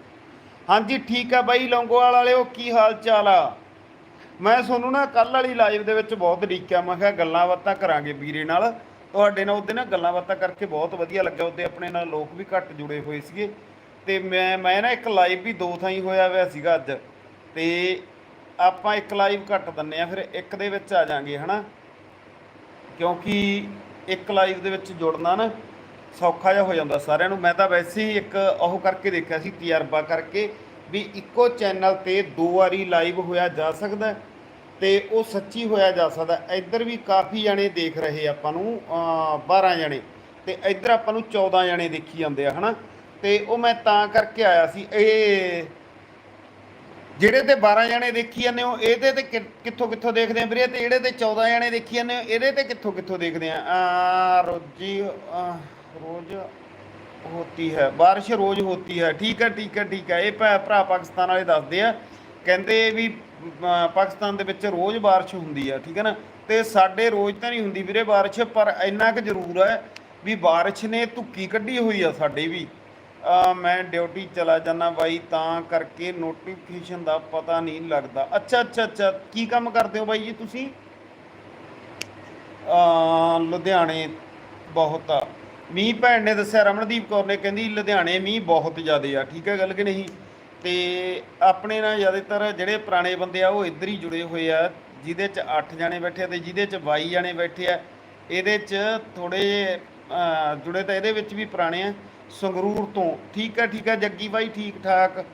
ਹਾਂਜੀ, ਠੀਕ ਆ ਬਾਈ ਲੌਂਗੋਵਾਲ ਵਾਲਿਓ, ਕੀ ਹਾਲ ਚਾਲ ਆ? ਮੈਂ ਤੁਹਾਨੂੰ ਨਾ ਕੱਲ ਵਾਲੀ ਲਾਈਵ ਦੇ ਵਿੱਚ ਬਹੁਤ ਡੀਕਿਆ ਮੈਂ ਕਿਹਾ ਗੱਲਾਂ ਬਾਤਾਂ ਕਰਾਂਗੇ ਵੀਰੇ ਨਾਲ। ਤੁਹਾਡੇ ਨਾਲ ਉਹਦੇ ਨਾਲ ਗੱਲਾਂ ਬਾਤਾਂ ਕਰਕੇ ਬਹੁਤ ਵਧੀਆ ਲੱਗਾ ਉਹਦੇ ਆਪਣੇ ਨਾਲ ਲੋਕ ਵੀ ਘੱਟ ਜੁੜੇ ਹੋਏ ਸੀਗੇ। ਤੇ ਮੈਂ ਮੈਂ ਨਾ ਇੱਕ ਲਾਈਵ ਵੀ ਦੋ ਥਾਈਂ ਹੋਇਆ ਹੋਇਆ ਸੀਗਾ ਅੱਜ। ਤੇ ਆਪਾਂ ਇੱਕ ਲਾਈਵ ਘੱਟ ਦਿੰਨੇ ਆ ਫਿਰ ਇੱਕ ਦੇ ਵਿੱਚ ਆ ਜਾਾਂਗੇ, ਹਨਾ? ਕਿਉਂਕਿ ਇੱਕ ਲਾਈਵ ਦੇ ਵਿੱਚ ਜੁੜਨਾ ਨਾ ਸੌਖਾ ਜਿਹਾ ਹੋ ਜਾਂਦਾ ਸਾਰਿਆਂ ਨੂੰ। ਮੈਂ ਤਾਂ ਵੈਸੇ ਹੀ ਇੱਕ ਉਹ ਕਰਕੇ ਦੇਖਿਆ ਸੀ, ਤਜਰਬਾ ਕਰਕੇ ਵੀ ਇੱਕੋ ਚੈਨਲ ਤੇ ਦੋ ਵਾਰੀ ਲਾਈਵ ਹੋਇਆ ਜਾ ਸਕਦਾ। ਹੈ ਤੇ ਉਹ ਸੱਚੀ ਹੋਇਆ ਜਾ ਸਕਦਾ। ਇੱਧਰ ਵੀ ਕਾਫੀ ਜਣੇ ਦੇਖ ਰਹੇ ਆਪਾਂ ਨੂੰ, ਅਹ 12 ਜਣੇ। ਤੇ ਇੱਧਰ ਆਪਾਂ ਨੂੰ 14 ਜਣੇ ਦੇਖੀ ਜਾਂਦੇ ਆ, ਹਨਾ? ਤੇ ਉਹ ਮੈਂ ਤਾਂ ਕਰਕੇ ਆਇਆ ਸੀ, ਇਹ ਜਿਹੜੇ ਤੇ 12 ਜਣੇ ਦੇਖੀ ਜਾਂਦੇ ਹੋ, ਇਹਦੇ ਤੇ ਕਿ- ਕਿੱਥੋਂ ਕਿੱਥੋਂ ਦੇਖਦੇ ਆ ਵੀਰੇ? ਤੇ ਜਿਹੜੇ ਤੇ 14 ਜਣੇ ਦੇਖੀ ਜਾਂਦੇ ਹੋ, ਇਹਦੇ ਤੇ ਕਿੱਥੋਂ ਕਿੱਥੋਂ ਦੇਖਦੇ ਆ? ਰੋਜੀ ਰੋਜ਼ ਹੋਤੀ ਹੈ, ਬਾਰਿਸ਼ ਰੋਜ਼ ਹੋਤੀ ਹੈ। ਠੀਕ ਹੈ ਠੀਕ ਹੈ ਠੀਕ ਹੈ। ਇਹ ਭੈ- ਭਰਾ ਪਾਕਿਸਤਾਨ ਵਾਲੇ ਦੱਸਦੇ ਆ। ਕਹਿੰਦੇ ਵੀ ਪਾਕਿਸਤਾਨ ਦੇ ਵਿੱਚ ਰੋਜ਼ ਬਾਰਿਸ਼ ਹੁੰਦੀ ਆ, ਠੀਕ ਹੈ ਨਾ? ਤੇ ਸਾਡੇ ਰੋਜ਼ ਤਾਂ ਨਹੀਂ ਹੁੰਦੀ ਵੀਰੇ ਬਾਰਿਸ਼, ਪਰ ਇੰਨਾ ਕੁ ਜ਼ਰੂਰ ਹੈ ਵੀ ਬਾਰਿਸ਼ ਨੇ ਧੁੱਕੀ ਕੱਢੀ ਹੋਈ ਆ ਸਾਡੇ ਵੀ। ਮੈਂ ਡਿਊਟੀ ਚਲਾ ਜਾਣਾ ਬਾਈ, ਤਾਂ ਕਰਕੇ ਨੋਟੀਫਿਕੇਸ਼ਨ ਦਾ ਪਤਾ ਨਹੀਂ ਲੱਗਦਾ। ਅੱਛਾ ਅੱਛਾ ਅੱਛਾ, ਕੀ ਕੰਮ ਕਰਦੇ ਹੋ ਬਾਈ ਜੀ ਤੁਸੀਂ? ਆ ਲੁਧਿਆਣੇ ਬਹੁਤ ਆ। ਮੀਂਹ ਭੈਣ ਨੇ ਦੱਸਿਆ ਰਮਨਦੀਪ ਕੌਰ ਨੇ, ਕਹਿੰਦੀ ਲੁਧਿਆਣੇ ਮੀਂਹ ਬਹੁਤ ਜ਼ਿਆਦਾ ਆ, ਠੀਕ ਹੈ ਗੱਲ ਕਿ ਨਹੀਂ? ਤੇ ਆਪਣੇ ਨਾਲ ਜ਼ਿਆਦਾਤਰ ਜਿਹੜੇ ਪੁਰਾਣੇ ਬੰਦੇ ਆ, ਉਹ ਇੱਧਰ ਹੀ ਜੁੜੇ ਹੋਏ ਆ, ਜਿਹਦੇ ਚ 8 ਜਾਣੇ ਬੈਠੇ ਆ ਤੇ ਜਿਹਦੇ ਚ 22 ਜਾਣੇ ਬੈਠੇ ਆ। ਇਹਦੇ ਚ ਥੋੜੇ ਜੁੜੇ ਤਾਂ ਇਹਦੇ ਵਿੱਚ ਵੀ ਪੁਰਾਣੇ ਆ। ਸੰਗਰੂਰ ਤੋਂ। ਠੀਕ ਹੈ ਠੀਕ ਹੈ ਜੱਗੀ ਬਾਈ ਠੀਕ ਠਾਕ।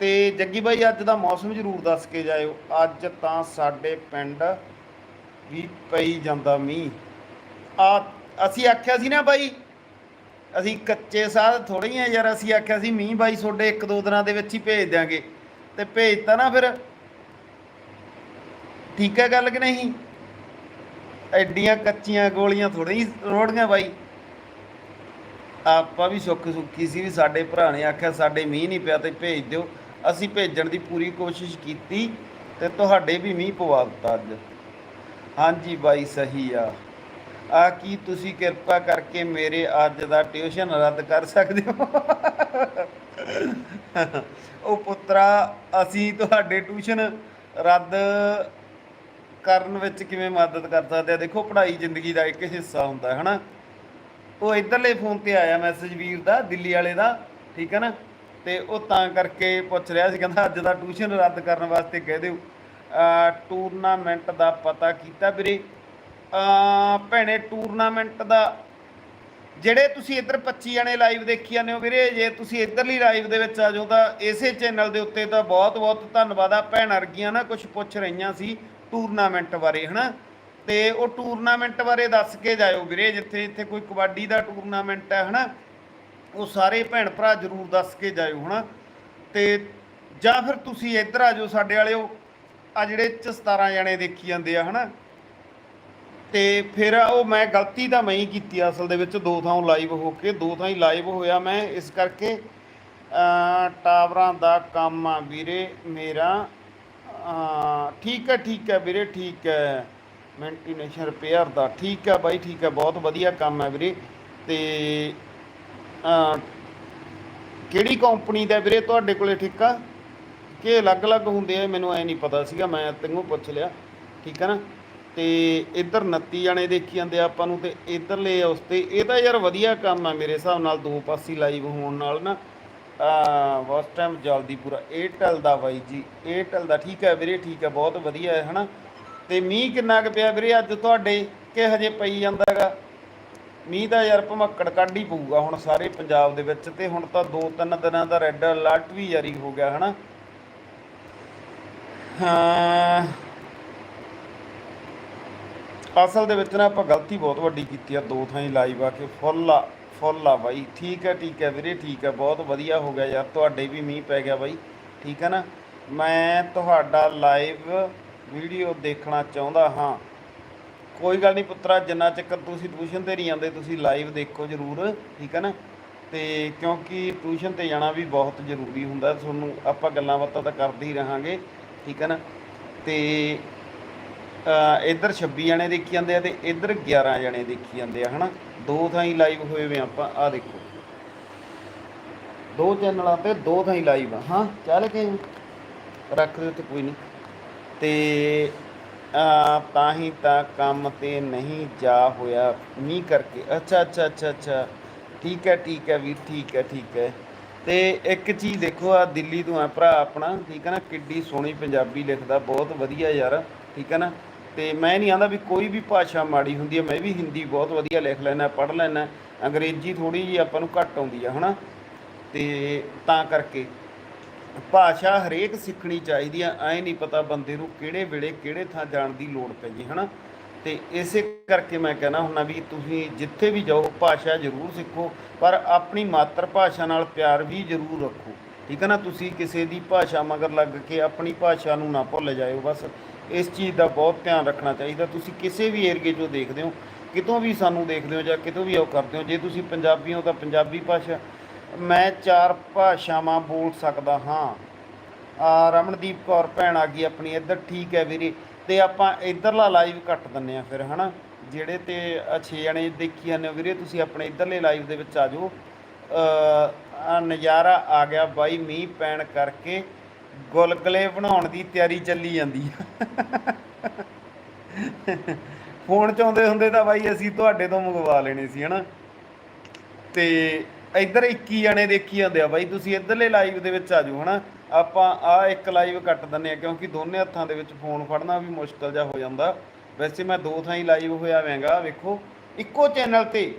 ਤੇ ਜੱਗੀ ਬਾਈ, ਅੱਜ ਦਾ ਮੌਸਮ ਜ਼ਰੂਰ ਦੱਸ ਕੇ ਜਾਇਓ। ਅੱਜ ਤਾਂ ਸਾਡੇ ਪਿੰਡ ਵੀ ਪਈ ਜਾਂਦਾ ਮੀਂਹ। ਆ, ਅਸੀਂ ਆਖਿਆ ਸੀ ਨਾ ਬਾਈ ਅਸੀਂ ਕੱਚੇ ਸਾਹ ਥੋੜੇ ਹੀ ਆ ਯਾਰ, ਅਸੀਂ ਆਖਿਆ ਸੀ ਮੀਂਹ ਬਾਈ ਤੁਹਾਡੇ ਇੱਕ ਦੋ ਦਿਨਾਂ ਦੇ ਵਿੱਚ ਹੀ ਭੇਜ ਦਿਆਂਗੇ। ਤੇ ਭੇਜਤਾ ਨਾ ਫਿਰ। ਠੀਕ ਹੈ ਗੱਲ ਕਿ ਨਹੀਂ? ਐਡੀਆਂ ਕੱਚੀਆਂ ਗੋਲੀਆਂ ਥੋੜੇ ਰੋੜੀਆਂ ਬਾਈ। ਆਪਾਂ ਵੀ ਸੁੱਖ ਸੁੱਖੀ ਸੀ ਵੀ ਸਾਡੇ ਭਰਾ ਨੇ ਆਖਿਆ ਸਾਡੇ ਮੀਂਹ ਨਹੀਂ ਪਿਆ ਤੇ ਭੇਜ ਦਿਓ। ਅਸੀਂ ਭੇਜਣ ਦੀ ਪੂਰੀ ਕੋਸ਼ਿਸ਼ ਕੀਤੀ ਤੇ ਤੁਹਾਡੇ ਵੀ ਮੀਂਹ ਪਵਾ ਦਿੱਤਾ ਅੱਜ। ਹਾਂਜੀ ਬਾਈ, ਸਹੀ ਆ। ਆ ਕੀ ਤੁਸੀਂ ਕਿਰਪਾ ਕਰਕੇ ਮੇਰੇ ਅੱਜ ਦਾ ਟਿਊਸ਼ਨ ਰੱਦ ਕਰ ਸਕਦੇ ਹੋ? ਉਹ ਪੁੱਤਰਾ, ਅਸੀਂ ਤੁਹਾਡੇ ਟਿਊਸ਼ਨ ਰੱਦ ਕਰਨ ਵਿੱਚ ਕਿਵੇਂ ਮਦਦ ਕਰ ਸਕਦੇ ਆ? ਦੇਖੋ, ਪੜ੍ਹਾਈ ਜ਼ਿੰਦਗੀ ਦਾ ਇੱਕ ਹਿੱਸਾ ਹੁੰਦਾ ਹੈ, ਹਨਾ? ਉਹ ਇਧਰਲੇ ਫੋਨ ਤੇ ਆਇਆ ਮੈਸੇਜ ਵੀਰ ਦਾ, ਦਿੱਲੀ ਵਾਲੇ ਦਾ, ਠੀਕ ਹੈ ਨਾ? ਤੇ ਉਹ ਤਾਂ ਕਰਕੇ ਪੁੱਛ ਰਿਹਾ ਸੀ, ਕਹਿੰਦਾ ਅੱਜ ਦਾ ਟਿਊਸ਼ਨ ਰੱਦ ਕਰਨ ਵਾਸਤੇ ਕਹਿ ਦਿਓ। ਟੂਰਨਾਮੈਂਟ ਦਾ ਪਤਾ ਕੀਤਾ ਵੀਰੇ। ਭੈਣੇ ਟੂਰਨਾਮੈਂਟ ਦਾ ਜਿਹੜੇ ਤੁਸੀਂ ਇੱਧਰ 25 ਜਣੇ ਲਾਈਵ ਦੇਖੀ ਜਾਂਦੇ ਹੋ ਵੀਰੇ, ਜੇ ਤੁਸੀਂ ਇੱਧਰਲੀ ਲਾਈਵ ਦੇ ਵਿੱਚ ਆ ਜਾਓ ਤਾਂ ਇਸੇ ਚੈਨਲ ਦੇ ਉੱਤੇ ਤਾਂ ਬਹੁਤ ਬਹੁਤ ਧੰਨਵਾਦ ਆ। ਭੈਣ ਅਰਗੀਆਂ ਨਾ ਕੁਝ ਪੁੱਛ ਰਹੀਆਂ ਸੀ ਟੂਰਨਾਮੈਂਟ ਬਾਰੇ, ਹਨਾ? ਤੇ ਉਹ ਟੂਰਨਾਮੈਂਟ ਬਾਰੇ ਦੱਸ ਕੇ ਜਾਇਓ ਵੀਰੇ, ਜਿੱਥੇ ਜਿੱਥੇ ਕੋਈ ਕਬੱਡੀ ਦਾ ਟੂਰਨਾਮੈਂਟ ਹੈ, ਹਨਾ? ਉਹ ਸਾਰੇ ਭੈਣ ਭਰਾ ਜਰੂਰ ਦੱਸ ਕੇ ਜਾਇਓ, ਹਨਾ? ਤੇ ਜਾਂ ਫਿਰ ਤੁਸੀਂ ਇੱਧਰ ਆ ਜਾਓ ਸਾਡੇ ਵਾਲਿਓ, ਆ ਜਿਹੜੇ ਚ 17 ਜਣੇ ਦੇਖੀ ਜਾਂਦੇ ਆ, ਹਨਾ? ਤੇ ਫਿਰ ਉਹ ਮੈਂ ਗਲਤੀ ਤਾਂ ਮੈਂ ਹੀ ਕੀਤੀ ਅਸਲ ਦੇ ਵਿੱਚ ਦੋ ਥਾਂ ਲਾਈਵ ਹੋ ਕੇ, ਦੋ ਥਾਂ ਹੀ ਲਾਈਵ ਹੋਇਆ ਮੈਂ, ਇਸ ਕਰਕੇ ਟਾਵਰਾਂ ਦਾ ਕੰਮ ਆ ਵੀਰੇ ਮੇਰਾ। ਠੀਕ ਹੈ ਠੀਕ ਹੈ ਵੀਰੇ, ਠੀਕ ਹੈ। ਮੈਂਟੇਨੈਂਸ ਰਿਪੇਅਰ ਦਾ, ਠੀਕ ਹੈ ਬਾਈ, ਠੀਕ ਹੈ, ਬਹੁਤ ਵਧੀਆ ਕੰਮ ਹੈ ਵੀਰੇ। ਤੇ ਕਿਹੜੀ ਕੰਪਨੀ ਦਾ ਵੀਰੇ ਤੁਹਾਡੇ ਕੋਲੇ ਠੇਕਾ? ਕਿ ਅਲੱਗ-ਅਲੱਗ ਹੁੰਦੇ ਆ, ਮੈਨੂੰ ਐ ਨਹੀਂ ਪਤਾ ਸੀਗਾ, ਮੈਂ ਤੈਨੂੰ ਪੁੱਛ ਲਿਆ। ਠੀਕ ਹੈ ਨਾ? ਤੇ ਇੱਧਰ 29 ਜਾਣੇ ਦੇਖੀ ਜਾਂਦੇ ਆ ਆਪਾਂ ਨੂੰ ਤੇ ਇੱਧਰਲੇ ਉਸ ਤੇ ਇਹ ਤਾਂ ਯਾਰ ਵਧੀਆ ਕੰਮ ਆ ਮੇਰੇ ਹਿਸਾਬ ਨਾਲ ਦੋ ਪਾਸੇ ਲਾਈਵ ਹੋਣ ਨਾਲ ਨਾ। ਆ, ਬਸ ਟਾਈਮ ਜਲਦੀ ਪੂਰਾ। ਏਅਰਟੈਲ ਦਾ ਬਾਈ ਜੀ ਏਅਰਟੈਲ ਦਾ ਠੀਕ ਹੈ ਵੀਰੇ, ਠੀਕ ਹੈ ਬਹੁਤ ਵਧੀਆ ਹੈ, ਹਨਾ। ਤੇ ਮੀਂਹ ਕਿੰਨਾ ਕੁ ਪਿਆ ਵੀਰੇ ਅੱਜ ਤੁਹਾਡੇ? ਕਿ ਹਜੇ ਪਈ ਜਾਂਦਾ ਹੈਗਾ? ਮੀਂਹ ਦਾ ਯਾਰ ਭਮੱਕੜ ਕੱਢ ਹੀ ਪਊਗਾ ਹੁਣ ਸਾਰੇ ਪੰਜਾਬ ਦੇ ਵਿੱਚ ਤੇ ਹੁਣ ਤਾਂ ਦੋ ਤਿੰਨ ਦਿਨਾਂ ਦਾ ਰੈੱਡ ਅਲਰਟ ਵੀ ਜਾਰੀ ਹੋ ਗਿਆ, ਹਨਾ। ਹਾਂ ਅਸਲ ਦੇ ਵਿੱਚ ਨਾ ਆਪਾਂ ਗਲਤੀ ਬਹੁਤ ਵੱਡੀ ਕੀਤੀ ਆ, ਦੋ ਥਾਂ ਹੀ ਲਾਈਵ ਆ ਕੇ। ਫੁੱਲ ਆ ਫੁੱਲ ਆ ਬਾਈ। ਠੀਕ ਹੈ ਠੀਕ ਹੈ ਵੀਰੇ, ਠੀਕ ਹੈ। ਬਹੁਤ ਵਧੀਆ ਹੋ ਗਿਆ ਯਾਰ, ਤੁਹਾਡੇ ਵੀ ਮੀਂਹ ਪੈ ਗਿਆ ਬਾਈ। ਠੀਕ ਹੈ ਨਾ? ਮੈਂ ਤੁਹਾਡਾ ਲਾਈਵ ਵੀਡੀਓ ਦੇਖਣਾ ਚਾਹੁੰਦਾ ਹਾਂ। ਕੋਈ ਗੱਲ ਨਹੀਂ ਪੁੱਤਰਾ, ਜਿੰਨਾ ਚੱਕਰ ਤੁਸੀਂ ਟਿਊਸ਼ਨ ਤੇ ਨਹੀਂ ਆਉਂਦੇ, ਤੁਸੀਂ ਲਾਈਵ ਦੇਖੋ ਜਰੂਰ। ਠੀਕ ਹੈ ਨਾ? ਤੇ ਕਿਉਂਕਿ ਟਿਊਸ਼ਨ ਤੇ ਜਾਣਾ ਵੀ ਬਹੁਤ ਜ਼ਰੂਰੀ ਹੁੰਦਾ। ਤੁਹਾਨੂੰ ਆਪਾਂ ਗੱਲਾਂ ਬਾਤਾਂ ਤਾਂ ਕਰਦੇ ਹੀ ਰਹਾਂਗੇ। ਠੀਕ ਹੈ ਨਾ? ਤੇ ਇੱਧਰ 26 ਜਣੇ ਦੇਖੀ ਜਾਂਦੇ ਆ ਤੇ ਇੱਧਰ 11 ਜਣੇ ਦੇਖੀ ਜਾਂਦੇ ਆ, ਹਨਾ? ਦੋ ਥਾਂ ਹੀ ਲਾਈਵ ਹੋਏ ਵੇ ਆਪਾਂ ਆ ਦੇਖੋ। ਦੋ ਚੈਨਲਾਂ ਤੇ ਦੋ ਥਾਂ ਹੀ ਲਾਈਵ ਆ, ਹਾਂ? ਚੱਲ ਕੇ ਰੱਖ ਦਿਓ ਤੇ ਕੋਈ ਨਹੀਂ। ਤੇ ਤਾਂ ਹੀ ਤਾਂ ਕੰਮ ਤੇ ਨਹੀਂ ਜਾ ਹੋਇਆ, ਮੀਂਹ ਕਰਕੇ। ਅੱਛਾ ਅੱਛਾ ਅੱਛਾ ਅੱਛਾ। ਠੀਕ ਹੈ ਠੀਕ ਹੈ ਵੀਰ, ਠੀਕ ਹੈ ਠੀਕ ਹੈ। ਤੇ ਇੱਕ ਚੀਜ਼ ਦੇਖੋ ਆ ਦਿੱਲੀ ਤੋਂ ਆ ਭਰਾ ਆਪਣਾ, ਠੀਕ ਹੈ ਨਾ? ਕਿੱਡੀ ਸੋਹਣੀ ਪੰਜਾਬੀ ਲਿਖਦਾ, ਬਹੁਤ ਵਧੀਆ ਯਾਰ, ਠੀਕ ਹੈ ਨਾ? ਤੇ ਮੈਂ ਨਹੀਂ ਆਂਦਾ ਵੀ ਕੋਈ ਵੀ ਭਾਸ਼ਾ ਮਾੜੀ ਹੁੰਦੀ ਹੈ ਮੈਂ ਵੀ ਹਿੰਦੀ ਬਹੁਤ ਵਧੀਆ ਲਿਖ ਲੈਣਾ ਪੜ੍ਹ ਲੈਣਾ ਅੰਗਰੇਜ਼ੀ ਥੋੜੀ ਜਿਹੀ ਆਪਾਂ ਨੂੰ ਘੱਟ ਆਉਂਦੀ ਆ, ਹਨਾ? ਤੇ ਤਾਂ ਕਰਕੇ ਭਾਸ਼ਾ ਹਰੇਕ ਸਿੱਖਣੀ ਚਾਹੀਦੀ ਆ, ਐ ਨਹੀਂ ਪਤਾ ਬੰਦੇ ਨੂੰ ਕਿਹੜੇ ਵੇਲੇ ਕਿਹੜੇ ਥਾਂ ਜਾਣ ਦੀ ਲੋੜ ਪੈ ਜੇ ਹਨਾ? ਤੇ ਇਸੇ ਕਰਕੇ ਮੈਂ ਕਹਿੰਦਾ ਹੁੰਨਾ ਵੀ ਤੁਸੀਂ ਜਿੱਥੇ ਵੀ ਜਾਓ, ਭਾਸ਼ਾ ਜ਼ਰੂਰ ਸਿੱਖੋ, ਪਰ ਆਪਣੀ ਮਾਤਰ ਭਾਸ਼ਾ ਨਾਲ ਪਿਆਰ ਵੀ ਜ਼ਰੂਰ ਰੱਖੋ, ਠੀਕ ਹੈ ਨਾ? ਤੁਸੀਂ ਕਿਸੇ ਦੀ ਭਾਸ਼ਾ ਮਗਰ ਲੱਗ ਕੇ ਆਪਣੀ ਭਾਸ਼ਾ ਨੂੰ ਨਾ ਭੁੱਲ ਜਾਇਓ, ਬਸ ਇਸ ਚੀਜ਼ ਦਾ ਬਹੁਤ ਧਿਆਨ ਰੱਖਣਾ ਚਾਹੀਦਾ। ਤੁਸੀਂ ਕਿਸੇ ਵੀ ਏਰੀਏ 'ਚੋਂ ਦੇਖਦੇ ਹੋ, ਕਿਤੋਂ ਵੀ ਸਾਨੂੰ ਦੇਖਦੇ ਹੋ ਜਾਂ ਕਿਤੋਂ ਵੀ ਉਹ ਕਰਦੇ ਹੋ, ਜੇ ਤੁਸੀਂ ਪੰਜਾਬੀ ਹੋ ਤਾਂ ਪੰਜਾਬੀ ਭਾਸ਼ਾ, ਮੈਂ ਚਾਰ ਭਾਸ਼ਾਵਾਂ ਬੋਲ ਸਕਦਾ ਹਾਂ। ਆ, ਰਮਨਦੀਪ ਕੌਰ ਭੈਣ ਆ ਗਈ ਆਪਣੀ ਇੱਧਰ, ਠੀਕ ਹੈ ਵੀਰੇ। ਤੇ ਆਪਾਂ ਇੱਧਰਲਾ ਲਾਈਵ ਕੱਟ ਦਿੰਨੇ ਆ ਫਿਰ, ਹਨਾ? ਜਿਹੜੇ ਤੇ 6 ਜਣੇ ਦੇਖੀ ਜਾਂਦੇ ਹੋ ਵੀਰੇ, ਤੁਸੀਂ ਆਪਣੇ ਇੱਧਰਲੇ ਲਾਈਵ ਦੇ ਵਿੱਚ ਆ ਜਾਓ। ਨਜ਼ਾਰਾ ਆ ਗਿਆ ਬਾਈ, ਮੀਂਹ ਪੈਣ ਕਰਕੇ। ਗੁਲਗਲੇ ਬਣਾਉਣ ਦੀ ਤਿਆਰੀ ਚੱਲੀ ਜਾਂਦੀ ਆ। ਫੋਨ ਚ ਆਉਂਦੇ ਹੁੰਦੇ ਤਾਂ ਬਾਈ ਅਸੀਂ ਤੁਹਾਡੇ ਤੋਂ ਮੰਗਵਾ ਲੈਣੇ ਸੀ, ਹਨਾ? ਤੇ ਇੱਧਰ 21 ਜਣੇ ਦੇਖੀ ਜਾਂਦੇ ਆ ਬਾਈ, ਤੁਸੀਂ ਇੱਧਰਲੇ ਲਾਈਵ ਦੇ ਵਿੱਚ ਆ ਜਾਓ, ਹਨਾ? ਆਪਾਂ ਆ ਇੱਕ ਲਾਈਵ ਕੱਟ ਦਿੰਨੇ ਆ, ਕਿਉਂਕਿ ਦੋਨੇ ਹੱਥਾਂ ਦੇ ਵਿੱਚ ਫੋਨ ਫੜਨਾ ਵੀ ਮੁਸ਼ਕਲ ਜਿਹਾ ਹੋ ਜਾਂਦਾ। ਵੈਸੇ ਮੈਂ ਦੋ ਥਾਂ ਹੀ ਲਾਈਵ ਹੋਇਆ ਵਾਂਗਾ, ਵੇਖੋ। ਇੱਕੋ ਚੈਨਲ ਤੇ,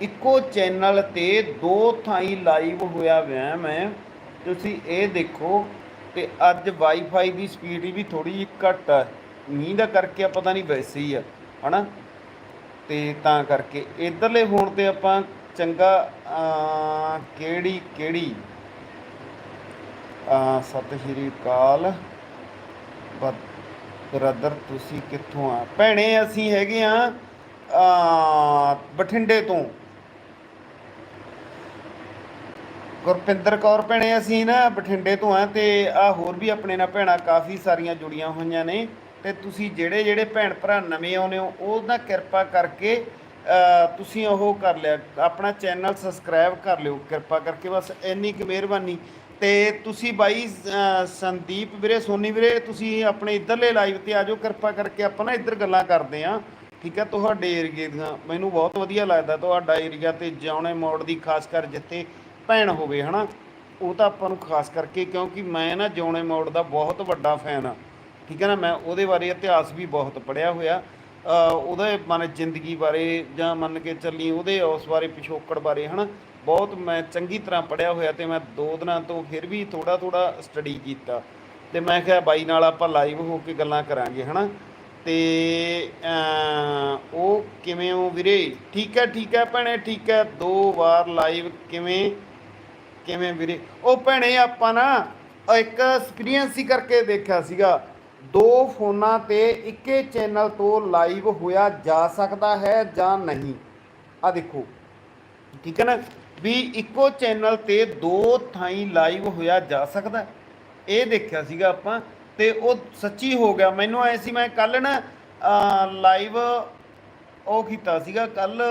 ਇੱਕੋ ਚੈਨਲ ਤੇ ਦੋ ਥਾਈ ਲਾਈਵ ਹੋਇਆ ਵੈ ਮੈਂ। ਤੁਸੀਂ ਇਹ ਦੇਖੋ ਤੇ ਅੱਜ ਵਾਈਫਾਈ ਦੀ ਸਪੀਡ ਵੀ ਥੋੜੀ ਜਿਹੀ ਘੱਟ ਆ। ਮੀਂਹ ਦਾ ਕਰਕੇ ਆ, ਪਤਾ ਨਹੀਂ ਵੈਸੇ ਹੀ ਆ, ਹਨਾ? ਤੇ ਤਾਂ ਕਰਕੇ ਇਧਰਲੇ ਹੋਣ ਤੇ ਆਪਾਂ ਚੰਗਾ ਕਿਹੜੀ ਕਿਹੜੀ? ਸਤਿ ਸ਼੍ਰੀ ਅਕਾਲ। ਬ੍ਰਦਰ, ਤੁਸੀਂ ਕਿੱਥੋਂ ਆ? ਭੈਣੇ, ਅਸੀਂ ਹੈਗੇ ਆ ਆ ਬਠਿੰਡੇ ਤੋਂ। ਗੁਰਪਿੰਦਰ ਕੌਰ ਭੈਣੇ, ਅਸੀਂ ਨਾ ਬਠਿੰਡੇ ਤੋਂ ਆ ਤੇ ਆ ਹੋਰ ਵੀ ਆਪਣੇ ਨਾਲ ਭੈਣਾਂ ਕਾਫੀ ਸਾਰੀਆਂ ਜੁੜੀਆਂ ਹੋਈਆਂ ਨੇ ਤੇ ਤੁਸੀਂ ਜਿਹੜੇ ਜਿਹੜੇ ਭੈਣ ਭਰਾ ਨਵੇਂ ਆਉਨੇ ਹੋ ਉਹਦਾ ਕਿਰਪਾ ਕਰਕੇ ਤੁਸੀਂ ਉਹ ਕਰ ਲਿਆ, ਆਪਣਾ ਚੈਨਲ ਸਬਸਕ੍ਰਾਈਬ ਕਰ ਲਿਓ, ਕਿਰਪਾ ਕਰਕੇ ਬਸ ਇੰਨੀ ਕੁ ਮਿਹਰਬਾਨੀ ਤੇ ਤੁਸੀਂ ਬਾਈ ਸੰਦੀਪ ਵੀਰੇ, ਸੋਨੀ ਵੀਰੇ, ਤੁਸੀਂ ਆਪਣੇ ਇਧਰਲੇ ਲਾਈਵ ਤੇ ਆ ਜਾਓ, ਕਿਰਪਾ ਕਰਕੇ ਆਪਾਂ ਨਾ ਇੱਧਰ ਗੱਲਾਂ ਕਰਦੇ ਆ ਠੀਕ ਹੈ ਤੁਹਾਡੇ ਏਰੀਏ ਦੀਆਂ, ਮੈਨੂੰ ਬਹੁਤ ਵਧੀਆ ਲੱਗਦਾ, ਤੁਹਾਡਾ ਏਰੀਆ ਤੇ ਜਾਉਣੇ ਮੋੜ ਦੀ ਖਾਸ ਕਰ ਜਿੱਥੇ ਭੈਣ ਹੋਵੇ ਹਨਾ? ਉਹ ਤਾਂ ਆਪਾਂ ਨੂੰ ਖਾਸ ਕਰਕੇ ਕਿਉਂਕਿ ਮੈਂ ਨਾ ਜਿਉਣੇ ਮੋੜ ਦਾ ਬਹੁਤ ਵੱਡਾ ਫੈਨ ਆ। ਠੀਕ ਹੈ ਨਾ? ਮੈਂ ਉਹਦੇ ਬਾਰੇ ਇਤਿਹਾਸ ਵੀ ਬਹੁਤ ਪੜਿਆ ਹੋਇਆ। ਉਹਦੇ ਮਨ ਜ਼ਿੰਦਗੀ ਬਾਰੇ ਜਾਂ ਮੰਨ ਕੇ ਚੱਲੀ ਉਹਦੇ ਉਸ ਬਾਰੇ ਪਿਛੋਕੜ ਬਾਰੇ ਹਨਾ? ਬਹੁਤ ਮੈਂ ਚੰਗੀ ਤਰ੍ਹਾਂ ਪੜਿਆ ਹੋਇਆ ਤੇ ਮੈਂ ਦੋ ਦਿਨਾਂ ਤੋਂ ਫਿਰ ਵੀ ਥੋੜਾ ਥੋੜਾ ਸਟੱਡੀ ਕੀਤਾ। ਤੇ ਮੈਂ ਕਿਹਾ ਬਾਈ ਨਾਲ ਆਪਾਂ ਲਾਈਵ ਹੋ ਕੇ ਗੱਲਾਂ ਕਰਾਂਗੇ ਹਨਾ? ਤੇ ਅਮ, ਉਹ ਕਿਵੇਂ ਹੋ ਵੀਰੇ? ਠੀਕ ਹੈ ਠੀਕ ਹੈ ਭੈਣੇ ਠੀਕ ਹੈ। ਦੋ ਵਾਰ ਲਾਈਵ ਕਿਵੇਂ? ਕਿਵੇਂ ਵੀਰੇ? ਉਹ ਭੈਣੇ ਆਪਾਂ ਨਾ ਇੱਕ ਐਕਸਪੀਰੀਅੰਸ ਹੀ ਕਰਕੇ ਦੇਖਿਆ ਸੀਗਾ। ਦੋ ਫੋਨਾਂ ਤੇ ਇੱਕੇ ਚੈਨਲ ਤੋਂ ਲਾਈਵ ਹੋਇਆ ਜਾ ਸਕਦਾ ਹੈ ਜਾਂ ਨਹੀਂ? ਆ ਦੇਖੋ, ਠੀਕ ਹੈ ਨਾ? ਵੀ ਇੱਕੋ ਚੈਨਲ ਤੇ ਦੋ ਥਾਈਂ ਲਾਈਵ ਹੋਇਆ ਜਾ ਸਕਦਾ ਇਹ ਦੇਖਿਆ ਸੀਗਾ ਆਪਾਂ ਤੇ ਉਹ ਸੱਚੀ ਹੋ ਗਿਆ। ਮੈਨੂੰ ਐ ਸੀ, ਮੈਂ ਕੱਲ ਨਾ ਲਾਈਵ ਉਹ ਕੀਤਾ ਸੀਗਾ ਕੱਲ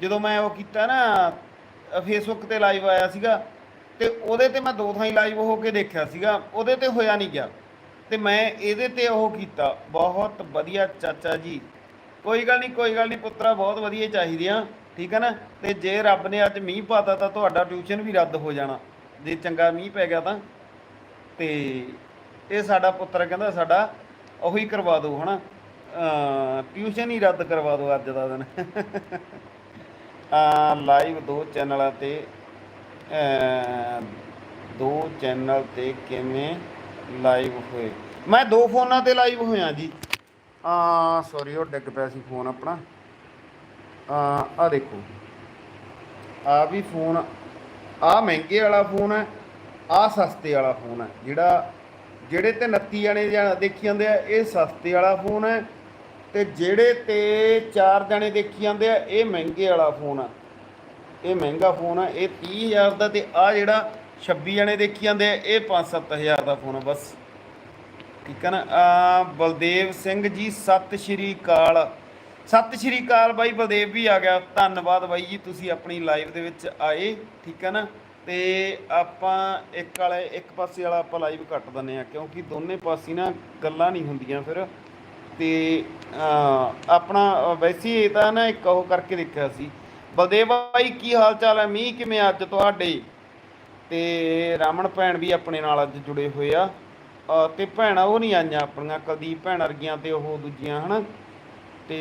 ਜਦੋਂ ਮੈਂ ਉਹ ਕੀਤਾ ਨਾ ਫੇਸਬੁੱਕ ਤੇ ਲਾਈਵ ਆਇਆ ਸੀਗਾ ਤੇ ਉਹਦੇ ਤੇ ਮੈਂ ਦੋ ਥਾਈਂ ਲਾਈਵ ਹੋ ਕੇ ਦੇਖਿਆ ਸੀਗਾ, ਉਹਦੇ ਤੇ ਹੋਇਆ ਨਹੀਂ ਗਿਆ। ਤੇ ਮੈਂ ਇਹਦੇ ਤੇ ਉਹ ਕੀਤਾ, ਬਹੁਤ ਵਧੀਆ ਚਾਚਾ ਜੀ। ਕੋਈ ਗੱਲ ਨਹੀਂ, ਕੋਈ ਗੱਲ ਨਹੀਂ ਪੁੱਤਰਾ, ਬਹੁਤ ਵਧੀਆ ਚਾਹੀਦੀਆਂ ਠੀਕ ਹੈ ਨਾ? ਤੇ ਜੇ ਰੱਬ ਨੇ ਅੱਜ ਮੀਂਹ ਪਾਤਾ ਤਾਂ ਤੁਹਾਡਾ ਟਿਊਸ਼ਨ ਵੀ ਰੱਦ ਹੋ ਜਾਣਾ, ਜੇ ਚੰਗਾ ਮੀਂਹ ਪੈ ਗਿਆ ਤਾਂ। ਤੇ ਇਹ ਸਾਡਾ ਪੁੱਤਰ ਕਹਿੰਦਾ ਸਾਡਾ ਉਹੀ ਕਰਵਾ ਦਿਓ, ਹਨਾ? ਟਿਊਸ਼ਨ ਹੀ ਰੱਦ ਕਰਵਾ ਦਿਓ ਅੱਜ ਦਾ ਦਿਨ। ਲਾਈਵ ਦੋ ਚੈਨਲਾਂ ਤੇ ਦੋ ਚੈਨਲ ਤੇ ਕਿਵੇਂ ਲਾਈਵ ਹੋਏ? ਮੈਂ ਦੋ ਫੋਨਾਂ ਤੇ ਲਾਈਵ ਹੋਇਆ ਜੀ। ਆ ਸੌਰੀ ਉਹ ਡਿੱਗ ਪਿਆ ਸੀ ਫੋਨ ਆਪਣਾ। ਆ ਆ ਦੇਖੋ। ਆ ਵੀ ਫੋਨ ਆ ਮਹਿੰਗੇ ਵਾਲਾ ਫੋਨ ਹੈ ਆ ਸਸਤੇ ਵਾਲਾ ਫੋਨ ਹੈ। ਜਿਹੜਾ, ਜਿਹੜੇ ਤੇ 29 ਜਣੇ ਜਾਂ ਦੇਖੀ ਜਾਂਦੇ ਆ, ਇਹ ਸਸਤੇ ਵਾਲਾ ਫੋਨ ਹੈ। ਤੇ ਜਿਹੜੇ ਤੇ ਚਾਰ ਜਣੇ ਦੇਖੀ ਜਾਂਦੇ ਆ, ਇਹ ਮਹਿੰਗੇ ਵਾਲਾ ਫੋਨ ਆ। ਇਹ ਮਹਿੰਗਾ ਫੋਨ ਆ, ਇਹ 30000 ਦਾ ਤੇ ਆ ਜਿਹੜਾ 26 ਜਣੇ ਦੇਖੀ ਜਾਂਦੇ ਆ, ਇਹ 5-7000 ਦਾ ਫੋਨ ਆ ਬਸ। ਠੀਕ ਹੈ ਨਾ? ਆ ਬਲਦੇਵ ਸਿੰਘ ਜੀ, ਸਤਿ ਸ਼੍ਰੀ ਅਕਾਲ। ਸਤਿ ਸ਼੍ਰੀ ਅਕਾਲ ਬਾਈ, ਬਲਦੇਵ ਵੀ ਆ ਗਿਆ। ਧੰਨਵਾਦ ਬਾਈ ਜੀ, ਤੁਸੀਂ ਆਪਣੀ ਲਾਈਵ ਦੇ ਵਿੱਚ ਆਏ। ਠੀਕ ਹੈ ਨਾ? ਤੇ ਆਪਾਂ ਇੱਕ ਵਾਲੇ, ਇੱਕ ਪਾਸੇ ਵਾਲਾ ਆਪਾਂ ਲਾਈਵ ਕੱਟ ਦਿੰਨੇ ਆ, ਕਿਉਂਕਿ ਦੋਨੇ ਪਾਸੇ ਨਾ ਗੱਲਾਂ ਨਹੀਂ ਹੁੰਦੀਆਂ ਫਿਰ। ਤੇ ਆਪਣਾ ਅਹ, ਵੈਸੇ ਇਹ ਤਾਂ ਨਾ ਇੱਕ ਉਹ ਕਰਕੇ ਦੇਖਿਆ ਸੀ। ਬਲਦੇਵ ਬਾਈ ਕੀ ਹਾਲ ਚਾਲ ਹੈ? ਮੀਂਹ ਕਿਵੇਂ ਅੱਜ ਤੁਹਾਡੇ? ਤੇ ਰਾਮਣ ਭੈਣ ਵੀ ਆਪਣੇ ਨਾਲ ਅੱਜ ਜੁੜੇ ਹੋਏ ਆ। ਅਹ ਤੇ ਭੈਣਾਂ ਉਹ ਨਹੀਂ ਆਈਆਂ ਆਪਣੀਆਂ ਕੁਲਦੀਪ ਭੈਣ ਵਰਗੀਆਂ ਤੇ ਉਹ ਦੂਜੀਆਂ ਹਨਾ? ਤੇ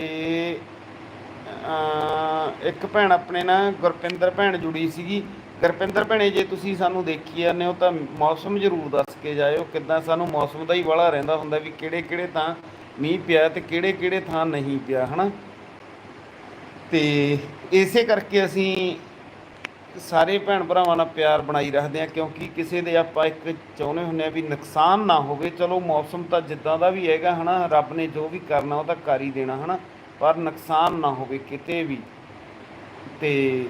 ਅਹ ਇੱਕ ਭੈਣ ਆਪਣੇ ਨਾਲ ਗੁਰਪਿੰਦਰ ਭੈਣ ਜੁੜੀ ਸੀਗੀ। ਗੁਰਪਿੰਦਰ ਭੈਣੇ ਜੇ ਤੁਸੀਂ ਸਾਨੂੰ ਦੇਖੀ ਜਾਂਦੇ ਹੋ ਤਾਂ ਮੌਸਮ ਜ਼ਰੂਰ ਦੱਸ ਕੇ ਜਾਇਓ। ਕਿੱਦਾਂ ਸਾਨੂੰ ਮੌਸਮ ਦਾ ਹੀ ਵਾਲਾ ਰਹਿੰਦਾ ਹੁੰਦਾ ਵੀ ਕਿਹੜੇ ਕਿਹੜੇ ਥਾਂ ਮੀਂਹ ਪਿਆ ਤੇ ਕਿਹੜੇ ਕਿਹੜੇ ਥਾਂ ਨਹੀਂ ਪਿਆ, ਹਨਾ? ਤੇ ਇਸੇ ਕਰਕੇ ਅਸੀਂ ਸਾਰੇ ਭੈਣ ਭਰਾਵਾਂ ਨਾਲ ਪਿਆਰ ਬਣਾਈ ਰੱਖਦੇ ਆ ਕਿਉਂਕਿ ਕਿਸੇ ਦੇ ਆਪਾਂ ਇੱਕ ਚਾਹੁੰਦੇ ਹੁੰਦੇ ਆ ਵੀ ਨੁਕਸਾਨ ਨਾ ਹੋਵੇ। ਚਲੋ, ਮੌਸਮ ਤਾਂ ਜਿੱਦਾਂ ਦਾ ਵੀ ਹੈਗਾ, ਹਨਾ? ਰੱਬ ਨੇ ਜੋ ਵੀ ਕਰਨਾ, ਉਹ ਤਾਂ ਕਰ ਹੀ ਦੇਣਾ, ਹਨਾ? ਪਰ ਨੁਕਸਾਨ ਨਾ ਹੋਵੇ ਕਿਤੇ ਵੀ। ਤੇ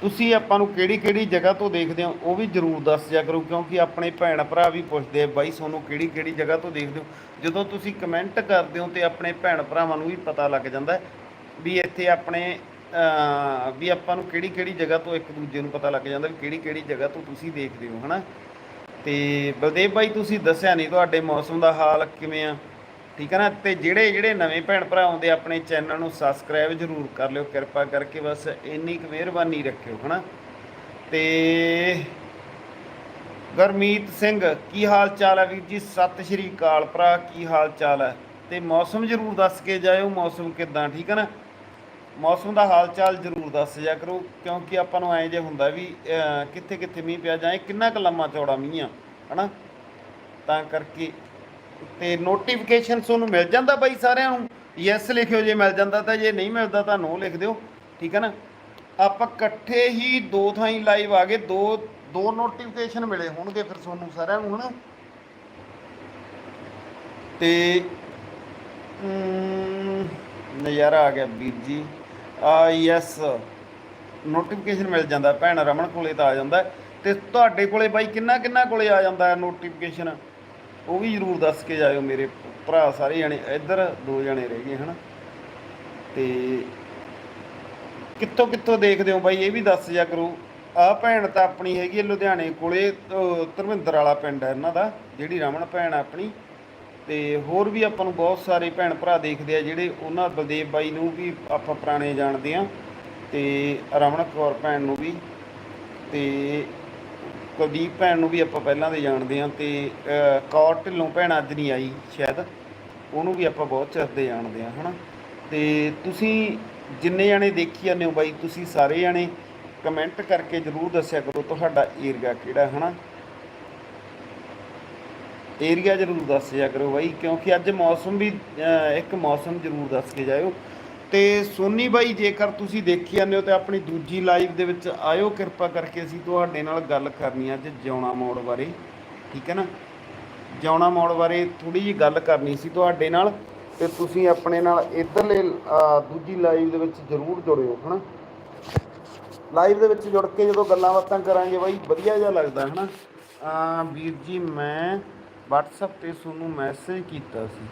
ਤੁਸੀਂ ਆਪਾਂ ਨੂੰ ਕਿਹੜੀ ਕਿਹੜੀ ਜਗ੍ਹਾ ਤੋਂ ਦੇਖਦੇ ਹੋ, ਉਹ ਵੀ ਜਰੂਰ ਦੱਸ ਦਿਆ ਕਰੋ, ਕਿਉਂਕਿ ਆਪਣੇ ਭੈਣ ਭਰਾ ਵੀ ਪੁੱਛਦੇ ਆ, ਬਾਈ ਤੁਹਾਨੂੰ ਕਿਹੜੀ ਕਿਹੜੀ ਜਗ੍ਹਾ ਤੋਂ ਦੇਖਦੇ ਹੋ? ਜਦੋਂ ਤੁਸੀਂ ਕਮੈਂਟ ਕਰਦੇ ਹੋ ਤੇ ਆਪਣੇ ਭੈਣ ਭਰਾਵਾਂ ਨੂੰ ਵੀ ਪਤਾ ਲੱਗ ਜਾਂਦਾ ਵੀ ਇੱਥੇ ਆਪਣੇ ਵੀ ਆਪਾਂ ਨੂੰ ਕਿਹੜੀ ਕਿਹੜੀ ਜਗ੍ਹਾ ਤੋਂ ਇੱਕ ਦੂਜੇ ਨੂੰ ਪਤਾ ਲੱਗ ਜਾਂਦਾ ਵੀ ਕਿਹੜੀ ਕਿਹੜੀ ਜਗ੍ਹਾ ਤੋਂ ਤੁਸੀਂ ਦੇਖਦੇ ਹੋ, ਹਨਾ? ਤੇ ਬਲਦੇਵ ਬਾਈ, ਤੁਸੀਂ ਦੱਸਿਆ ਨਹੀਂ ਤੁਹਾਡੇ ਮੌਸਮ ਦਾ ਹਾਲ ਕਿਵੇਂ ਆ? ਠੀਕ ਹੈ ਨਾ? ਤੇ ਜਿਹੜੇ ਜਿਹੜੇ ਨਵੇਂ ਭੈਣ ਭਰਾ ਆਉਂਦੇ ਆਪਣੇ ਚੈਨਲ ਨੂੰ ਸਬਸਕ੍ਰਾਈਬ ਜ਼ਰੂਰ ਕਰ ਲਿਓ, ਕਿਰਪਾ ਕਰਕੇ ਬਸ ਇੰਨੀ ਕੁ ਮਿਹਰਬਾਨੀ ਰੱਖਿਓ, ਹਨਾ? ਤੇ ਗਰਮੀਤ ਸਿੰਘ, ਕੀ ਹਾਲ ਚਾਲ ਹੈ ਵੀਰ ਜੀ? ਸਤਿ ਸ਼੍ਰੀ ਅਕਾਲ ਭਰਾ, ਕੀ ਹਾਲ ਚਾਲ ਹੈ ਤੇ ਮੌਸਮ ਜ਼ਰੂਰ ਦੱਸ ਕੇ ਜਾਇਓ, ਮੌਸਮ ਕਿਦਾਂ, ਠੀਕ ਹੈ ਨਾ? ਮੌਸਮ ਦਾ ਹਾਲ ਚਾਲ ਜ਼ਰੂਰ ਦੱਸ ਜਾ ਕਰੋ, ਕਿਉਂਕਿ ਆਪਾਂ ਨੂੰ ਐਂ ਜੇ ਹੁੰਦਾ ਵੀ ਕਿੱਥੇ ਕਿੱਥੇ ਮੀਂਹ ਪਿਆ ਜਾਏ ਕਿੰਨਾ ਕੁ ਲੰਮਾ ਚੌੜਾ ਮੀਂਹ ਆ, ਹਨਾ? ਤਾਂ ਕਰਕੇ ਤੇ ਨੋਟੀਫਿਕੇਸ਼ਨ ਤੁਹਾਨੂੰ ਮਿਲ ਜਾਂਦਾ ਬਾਈ ਸਾਰਿਆਂ ਨੂੰ। ਯੈਸ ਲਿਖਿਓ, ਜੇ ਮਿਲ ਜਾਂਦਾ ਤਾਂ, ਜੇ ਨਹੀਂ ਮਿਲਦਾ ਤਾਂ ਨੋ ਲਿਖ ਦਿਓ। ਠੀਕ ਹੈ ਨਾ? ਆਪਾਂ ਇਕੱਠੇ ਹੀ ਦੋ ਥਾਂ ਹੀ ਲਾਈਵ ਆ ਗਏ। ਦੋ ਦੋ ਨੋਟੀਫਿਕੇਸ਼ਨ ਮਿਲੇ ਹੋਣਗੇ ਫਿਰ ਤੁਹਾਨੂੰ ਸਾਰਿਆਂ ਨੂੰ, ਹਨਾ? ਤੇ ਨਜ਼ਾਰਾ ਆ ਗਿਆ ਵੀਰ ਜੀ। ਆ ਯੈਸ ਨੋਟੀਫਿਕੇਸ਼ਨ ਮਿਲ ਜਾਂਦਾ। ਭੈਣ ਰਮਨ ਕੋਲੇ ਤਾਂ ਆ ਜਾਂਦਾ। ਹੈ। ਤੇ ਤੁਹਾਡੇ ਕੋਲੇ ਬਾਈ ਕਿੰਨਾ ਕਿੰਨਾ ਕੋਲੇ ਆ ਜਾਂਦਾ ਨੋਟੀਫਿਕੇਸ਼ਨ ਉਹ ਵੀ ਜਰੂਰ ਦੱਸ ਕੇ ਜਾਇਓ ਮੇਰੇ ਭਰਾ ਸਾਰੇ ਜਣੇ, ਇੱਧਰ ਦੋ ਜਣੇ ਰਹਿ ਗਏ ਹਨ। ਤੇ ਕਿੱਥੋਂ ਕਿੱਥੋਂ ਦੇਖਦੇ ਹੋ ਬਾਈ, ਇਹ ਵੀ ਦੱਸ ਜਾ ਕਰੋ। ਆ ਭੈਣ ਤਾਂ ਆਪਣੀ ਹੈਗੀ ਹੈ ਲੁਧਿਆਣੇ ਕੋਲੇ ਧਰਮਿੰਦਰ ਵਾਲਾ ਪਿੰਡ ਹੈ ਇਹਨਾਂ ਦਾ, ਜਿਹੜੀ ਰਮਨ ਭੈਣ ਆਪਣੀ। ਤੇ ਹੋਰ ਵੀ ਆਪਾਂ ਨੂੰ ਬਹੁਤ ਸਾਰੇ ਭੈਣ ਭਰਾ ਦੇਖਦੇ ਆ ਜਿਹੜੇ ਉਹਨਾਂ ਬਲਦੇਵ ਬਾਈ ਨੂੰ ਵੀ ਆਪਾਂ ਪੁਰਾਣੇ ਜਾਣਦੇ ਆ। ਤੇ ਰਮਨ ਕੌਰ ਭੈਣ ਨੂੰ ਵੀ। ਤੇ ਕੁਲਦੀਪ ਭੈਣ ਨੂੰ ਵੀ ਆਪਾਂ ਪਹਿਲਾਂ ਦੇ ਜਾਣਦੇ ਹਾਂ ਤੇ ਕੌਰ ਢਿੱਲੋਂ ਭੈਣ ਅੱਜ ਨਹੀਂ ਆਈ ਸ਼ਾਇਦ, ਉਹਨੂੰ ਵੀ ਆਪਾਂ ਬਹੁਤ ਚਿਰ ਦੇ ਜਾਣਦੇ ਆ ਹਨਾ? ਤੇ ਤੁਸੀਂ ਜਿੰਨੇ ਜਾਣੇ ਦੇਖੀ ਜਾਂਦੇ ਹੋ ਬਾਈ, ਤੁਸੀਂ ਸਾਰੇ ਜਾਣੇ ਕਮੈਂਟ ਕਰਕੇ ਜਰੂਰ ਦੱਸਿਆ ਕਰੋ ਤੁਹਾਡਾ ਏਰੀਆ ਕਿਹੜਾ, ਹਨਾ? ਏਰੀਆ ਜ਼ਰੂਰ ਦੱਸਿਆ ਕਰੋ ਬਾਈ, ਕਿਉਂਕਿ ਅੱਜ ਮੌਸਮ ਵੀ ਇੱਕ ਮੌਸਮ ਜ਼ਰੂਰ ਦੱਸ ਕੇ ਜਾਇਓ। ਤੇ ਸੋਨੀ ਬਾਈ, ਜੇਕਰ ਤੁਸੀਂ ਦੇਖੀ ਜਾਂਦੇ ਹੋ ਤੇ ਆਪਣੀ ਦੂਜੀ ਲਾਈਵ ਦੇ ਵਿੱਚ ਆਇਓ, ਕਿਰਪਾ ਕਰਕੇ ਅਸੀਂ ਤੁਹਾਡੇ ਨਾਲ ਗੱਲ ਕਰਨੀ ਅੱਜ ਜਿਉਣਾ ਮੋੜ ਬਾਰੇ, ਠੀਕ ਹੈ ਨਾ? ਜਿਉਣਾ ਮੋੜ ਬਾਰੇ ਥੋੜੀ ਜੀ ਗੱਲ ਕਰਨੀ ਸੀ ਤੁਹਾਡੇ ਨਾਲ ਤੇ ਤੁਸੀਂ ਆਪਣੇ ਨਾਲ ਇਧਰਲੇ ਦੂਜੀ ਲਾਈਵ ਦੇ ਵਿੱਚ ਜ਼ਰੂਰ ਜੁੜਿਓ, ਹਨਾ? ਲਾਈਵ ਦੇ ਵਿੱਚ ਜੁੜ ਕੇ ਜਦੋਂ ਗੱਲਾਂ ਬਾਤਾਂ ਕਰਾਂਗੇ ਬਾਈ, ਵਧੀਆ ਜਿਹਾ ਲੱਗਦਾ, ਹਨਾ? ਆ ਵੀਰ ਜੀ, ਮੈਂ WhatsApp ਤੇ ਤੁਹਾਨੂੰ ਮੈਸੇਜ ਕੀਤਾ ਸੀ।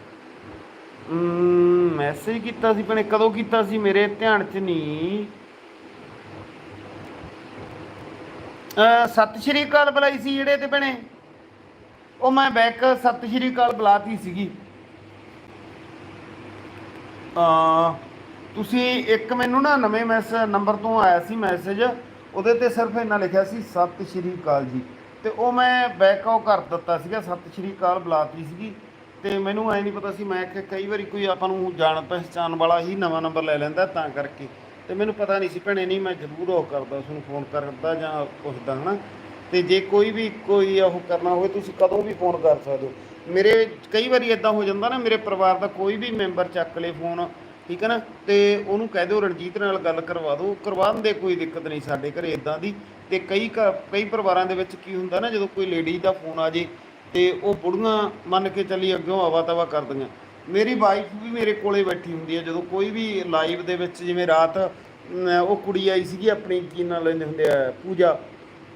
ਮੈਸੇਜ ਕੀਤਾ ਸੀ, ਭੈਣੇ, ਕਦੋਂ ਕੀਤਾ ਸੀ? ਮੇਰੇ ਧਿਆਨ 'ਚ ਨਹੀਂ ਸਤਿ ਸ਼੍ਰੀ ਅਕਾਲ ਬੁਲਾਈ ਸੀ ਜਿਹੜੇ ਤੇ ਭੈਣੇ। ਉਹ ਮੈਂ ਬੈਕ ਸਤਿ ਸ਼੍ਰੀ ਅਕਾਲ ਬੁਲਾਤੀ ਸੀਗੀ। ਅ ਤੁਸੀਂ ਇੱਕ ਮੈਨੂੰ ਨਾ ਨਵੇਂ ਮੈਸੇਜ ਨੰਬਰ ਤੋਂ ਆਇਆ ਸੀ ਮੈਸੇਜ ਉਹਦੇ ਤੇ ਸਿਰਫ ਇੰਨਾ ਲਿਖਿਆ ਸੀ, ਸਤਿ ਸ਼੍ਰੀ ਅਕਾਲ ਜੀ। ਤੇ ਉਹ ਮੈਂ ਬੈਕ ਆਉ ਕਰ ਦਿੱਤਾ ਸੀਗਾ, ਸਤਿ ਸ਼੍ਰੀ ਅਕਾਲ ਬੁਲਾਤੀ ਸੀਗੀ। ਤੇ ਮੈਨੂੰ ਐ ਨਹੀਂ ਪਤਾ ਸੀ, ਮੈਂ ਕਿ ਕਈ ਵਾਰੀ ਕੋਈ ਆਪਾਂ ਨੂੰ ਜਾਣ ਪਹਿਚਾਣ ਵਾਲਾ ਹੀ ਨਵਾਂ ਨੰਬਰ ਲੈ ਲੈਂਦਾ ਤਾਂ ਕਰਕੇ। ਤੇ ਮੈਨੂੰ ਪਤਾ ਨਹੀਂ ਸੀ, ਭੈਣੇ, ਨਹੀਂ, ਮੈਂ ਜ਼ਰੂਰ ਉਹ ਕਰਦਾ, ਉਸਨੂੰ ਫੋਨ ਕਰਦਾ ਜਾਂ ਪੁੱਛਦਾ, ਹਨਾ? ਤੇ ਜੇ ਕੋਈ ਵੀ ਕੋਈ ਉਹ ਕਰਨਾ ਹੋਵੇ, ਤੁਸੀਂ ਕਦੋਂ ਵੀ ਫੋਨ ਕਰ ਸਕਦੇ ਹੋ। ਮੇਰੇ ਕਈ ਵਾਰੀ ਇਦਾਂ ਹੋ ਜਾਂਦਾ ਨਾ, ਮੇਰੇ ਪਰਿਵਾਰ ਦਾ ਕੋਈ ਵੀ ਮੈਂਬਰ ਚੱਕ ਲੇ ਫੋਨ ਠੀਕ ਹੈ ਨਾ? ਤੇ ਉਹਨੂੰ ਕਹਿ ਦਿਓ, ਰਣਜੀਤ ਨਾਲ ਗੱਲ ਕਰਵਾ ਦਿਓ ਕਰਵਾ ਦਿੰਦੇ ਕੋਈ ਦਿੱਕਤ ਨਹੀਂ ਸਾਡੇ ਘਰੇ ਇਦਾਂ ਦੀ। ਤੇ ਕਈ ਘ- ਕਈ ਪਰਿਵਾਰਾਂ ਦੇ ਵਿੱਚ ਕੀ ਹੁੰਦਾ ਨਾ, ਜਦੋਂ ਕੋਈ ਲੇਡੀ ਦਾ ਫੋਨ ਆ ਜੇ ਤੇ ਉਹ ਬੁੜੀਆਂ ਮੰਨ ਕੇ ਚੱਲੀ ਅੱਗੋਂ ਹਵਾ ਤਵਾ ਕਰਦੀਆਂ। ਮੇਰੀ ਵਾਈਫ ਵੀ ਮੇਰੇ ਕੋਲੇ ਬੈਠੀ ਹੁੰਦੀ ਹੈ, ਜਦੋਂ ਕੋਈ ਵੀ ਲਾਈਵ ਦੇ ਵਿੱਚ ਜਿਵੇਂ ਰਾਤ ਉਹ ਕੁੜੀ ਆਈ ਸੀਗੀ ਆਪਣੀ, ਕੀ ਨਾਂ ਲੈਂਦੇ ਹੁੰਦੇ ਆ, ਪੂਜਾ,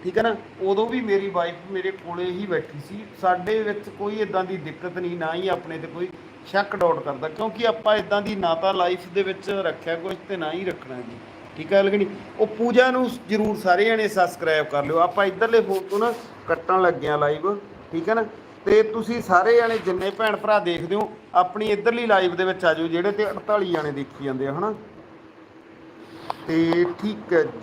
ਠੀਕ ਹੈ ਨਾ? ਉਦੋਂ ਵੀ ਮੇਰੀ ਵਾਈਫ ਮੇਰੇ ਕੋਲੇ ਹੀ ਬੈਠੀ ਸੀ। ਸਾਡੇ ਵਿੱਚ ਕੋਈ ਇਦਾਂ ਦੀ ਦਿੱਕਤ ਨਹੀਂ, ਨਾ ਹੀ ਆਪਣੇ ਤੇ ਕੋਈ ਸ਼ੱਕ ਡਾਊਟ ਕਰਦਾ, ਕਿਉਂਕਿ ਆਪਾਂ ਇਦਾਂ ਦੀ ਨਾ ਤਾਂ ਲਾਈਫ ਦੇ ਵਿੱਚ ਰੱਖਿਆ ਕੁਝ ਤੇ ਨਾ ਹੀ ਰੱਖਣਾ ਜੀ। ਠੀਕ ਹੈ ਲਗਣੀ? ਉਹ ਪੂਜਾ ਨੂੰ ਜਰੂਰ ਸਾਰੇ ਜਣੇ ਸਬਸਕ੍ਰਾਈਬ ਕਰ ਲਿਓ। ਆਪਾਂ ਇਧਰਲੇ ਫੋਨ ਤੋਂ ਨਾ ਕੱਟਣ ਲੱਗਿਆ ਲਾਈਵ ਠੀਕ ਹੈ ਨਾ? ਤੇ ਤੁਸੀਂ ਸਾਰੇ ਜਾਣੇ ਜਿੰਨੇ ਭੈਣ ਭਰਾ ਦੇਖਦੇ ਹੋ, ਆਪਣੀ ਇਧਰਲੀ ਲਾਈਵ ਦੇ ਵਿੱਚ ਆ ਜਾਓ, ਜਿਹੜੇ ਤੇ 48 ਜਾਣੇ ਦੇਖੀ ਜਾਂਦੇ ਆ, ਹਨਾ? ਤੇ ਠੀਕ ਹੈ ਜੀ।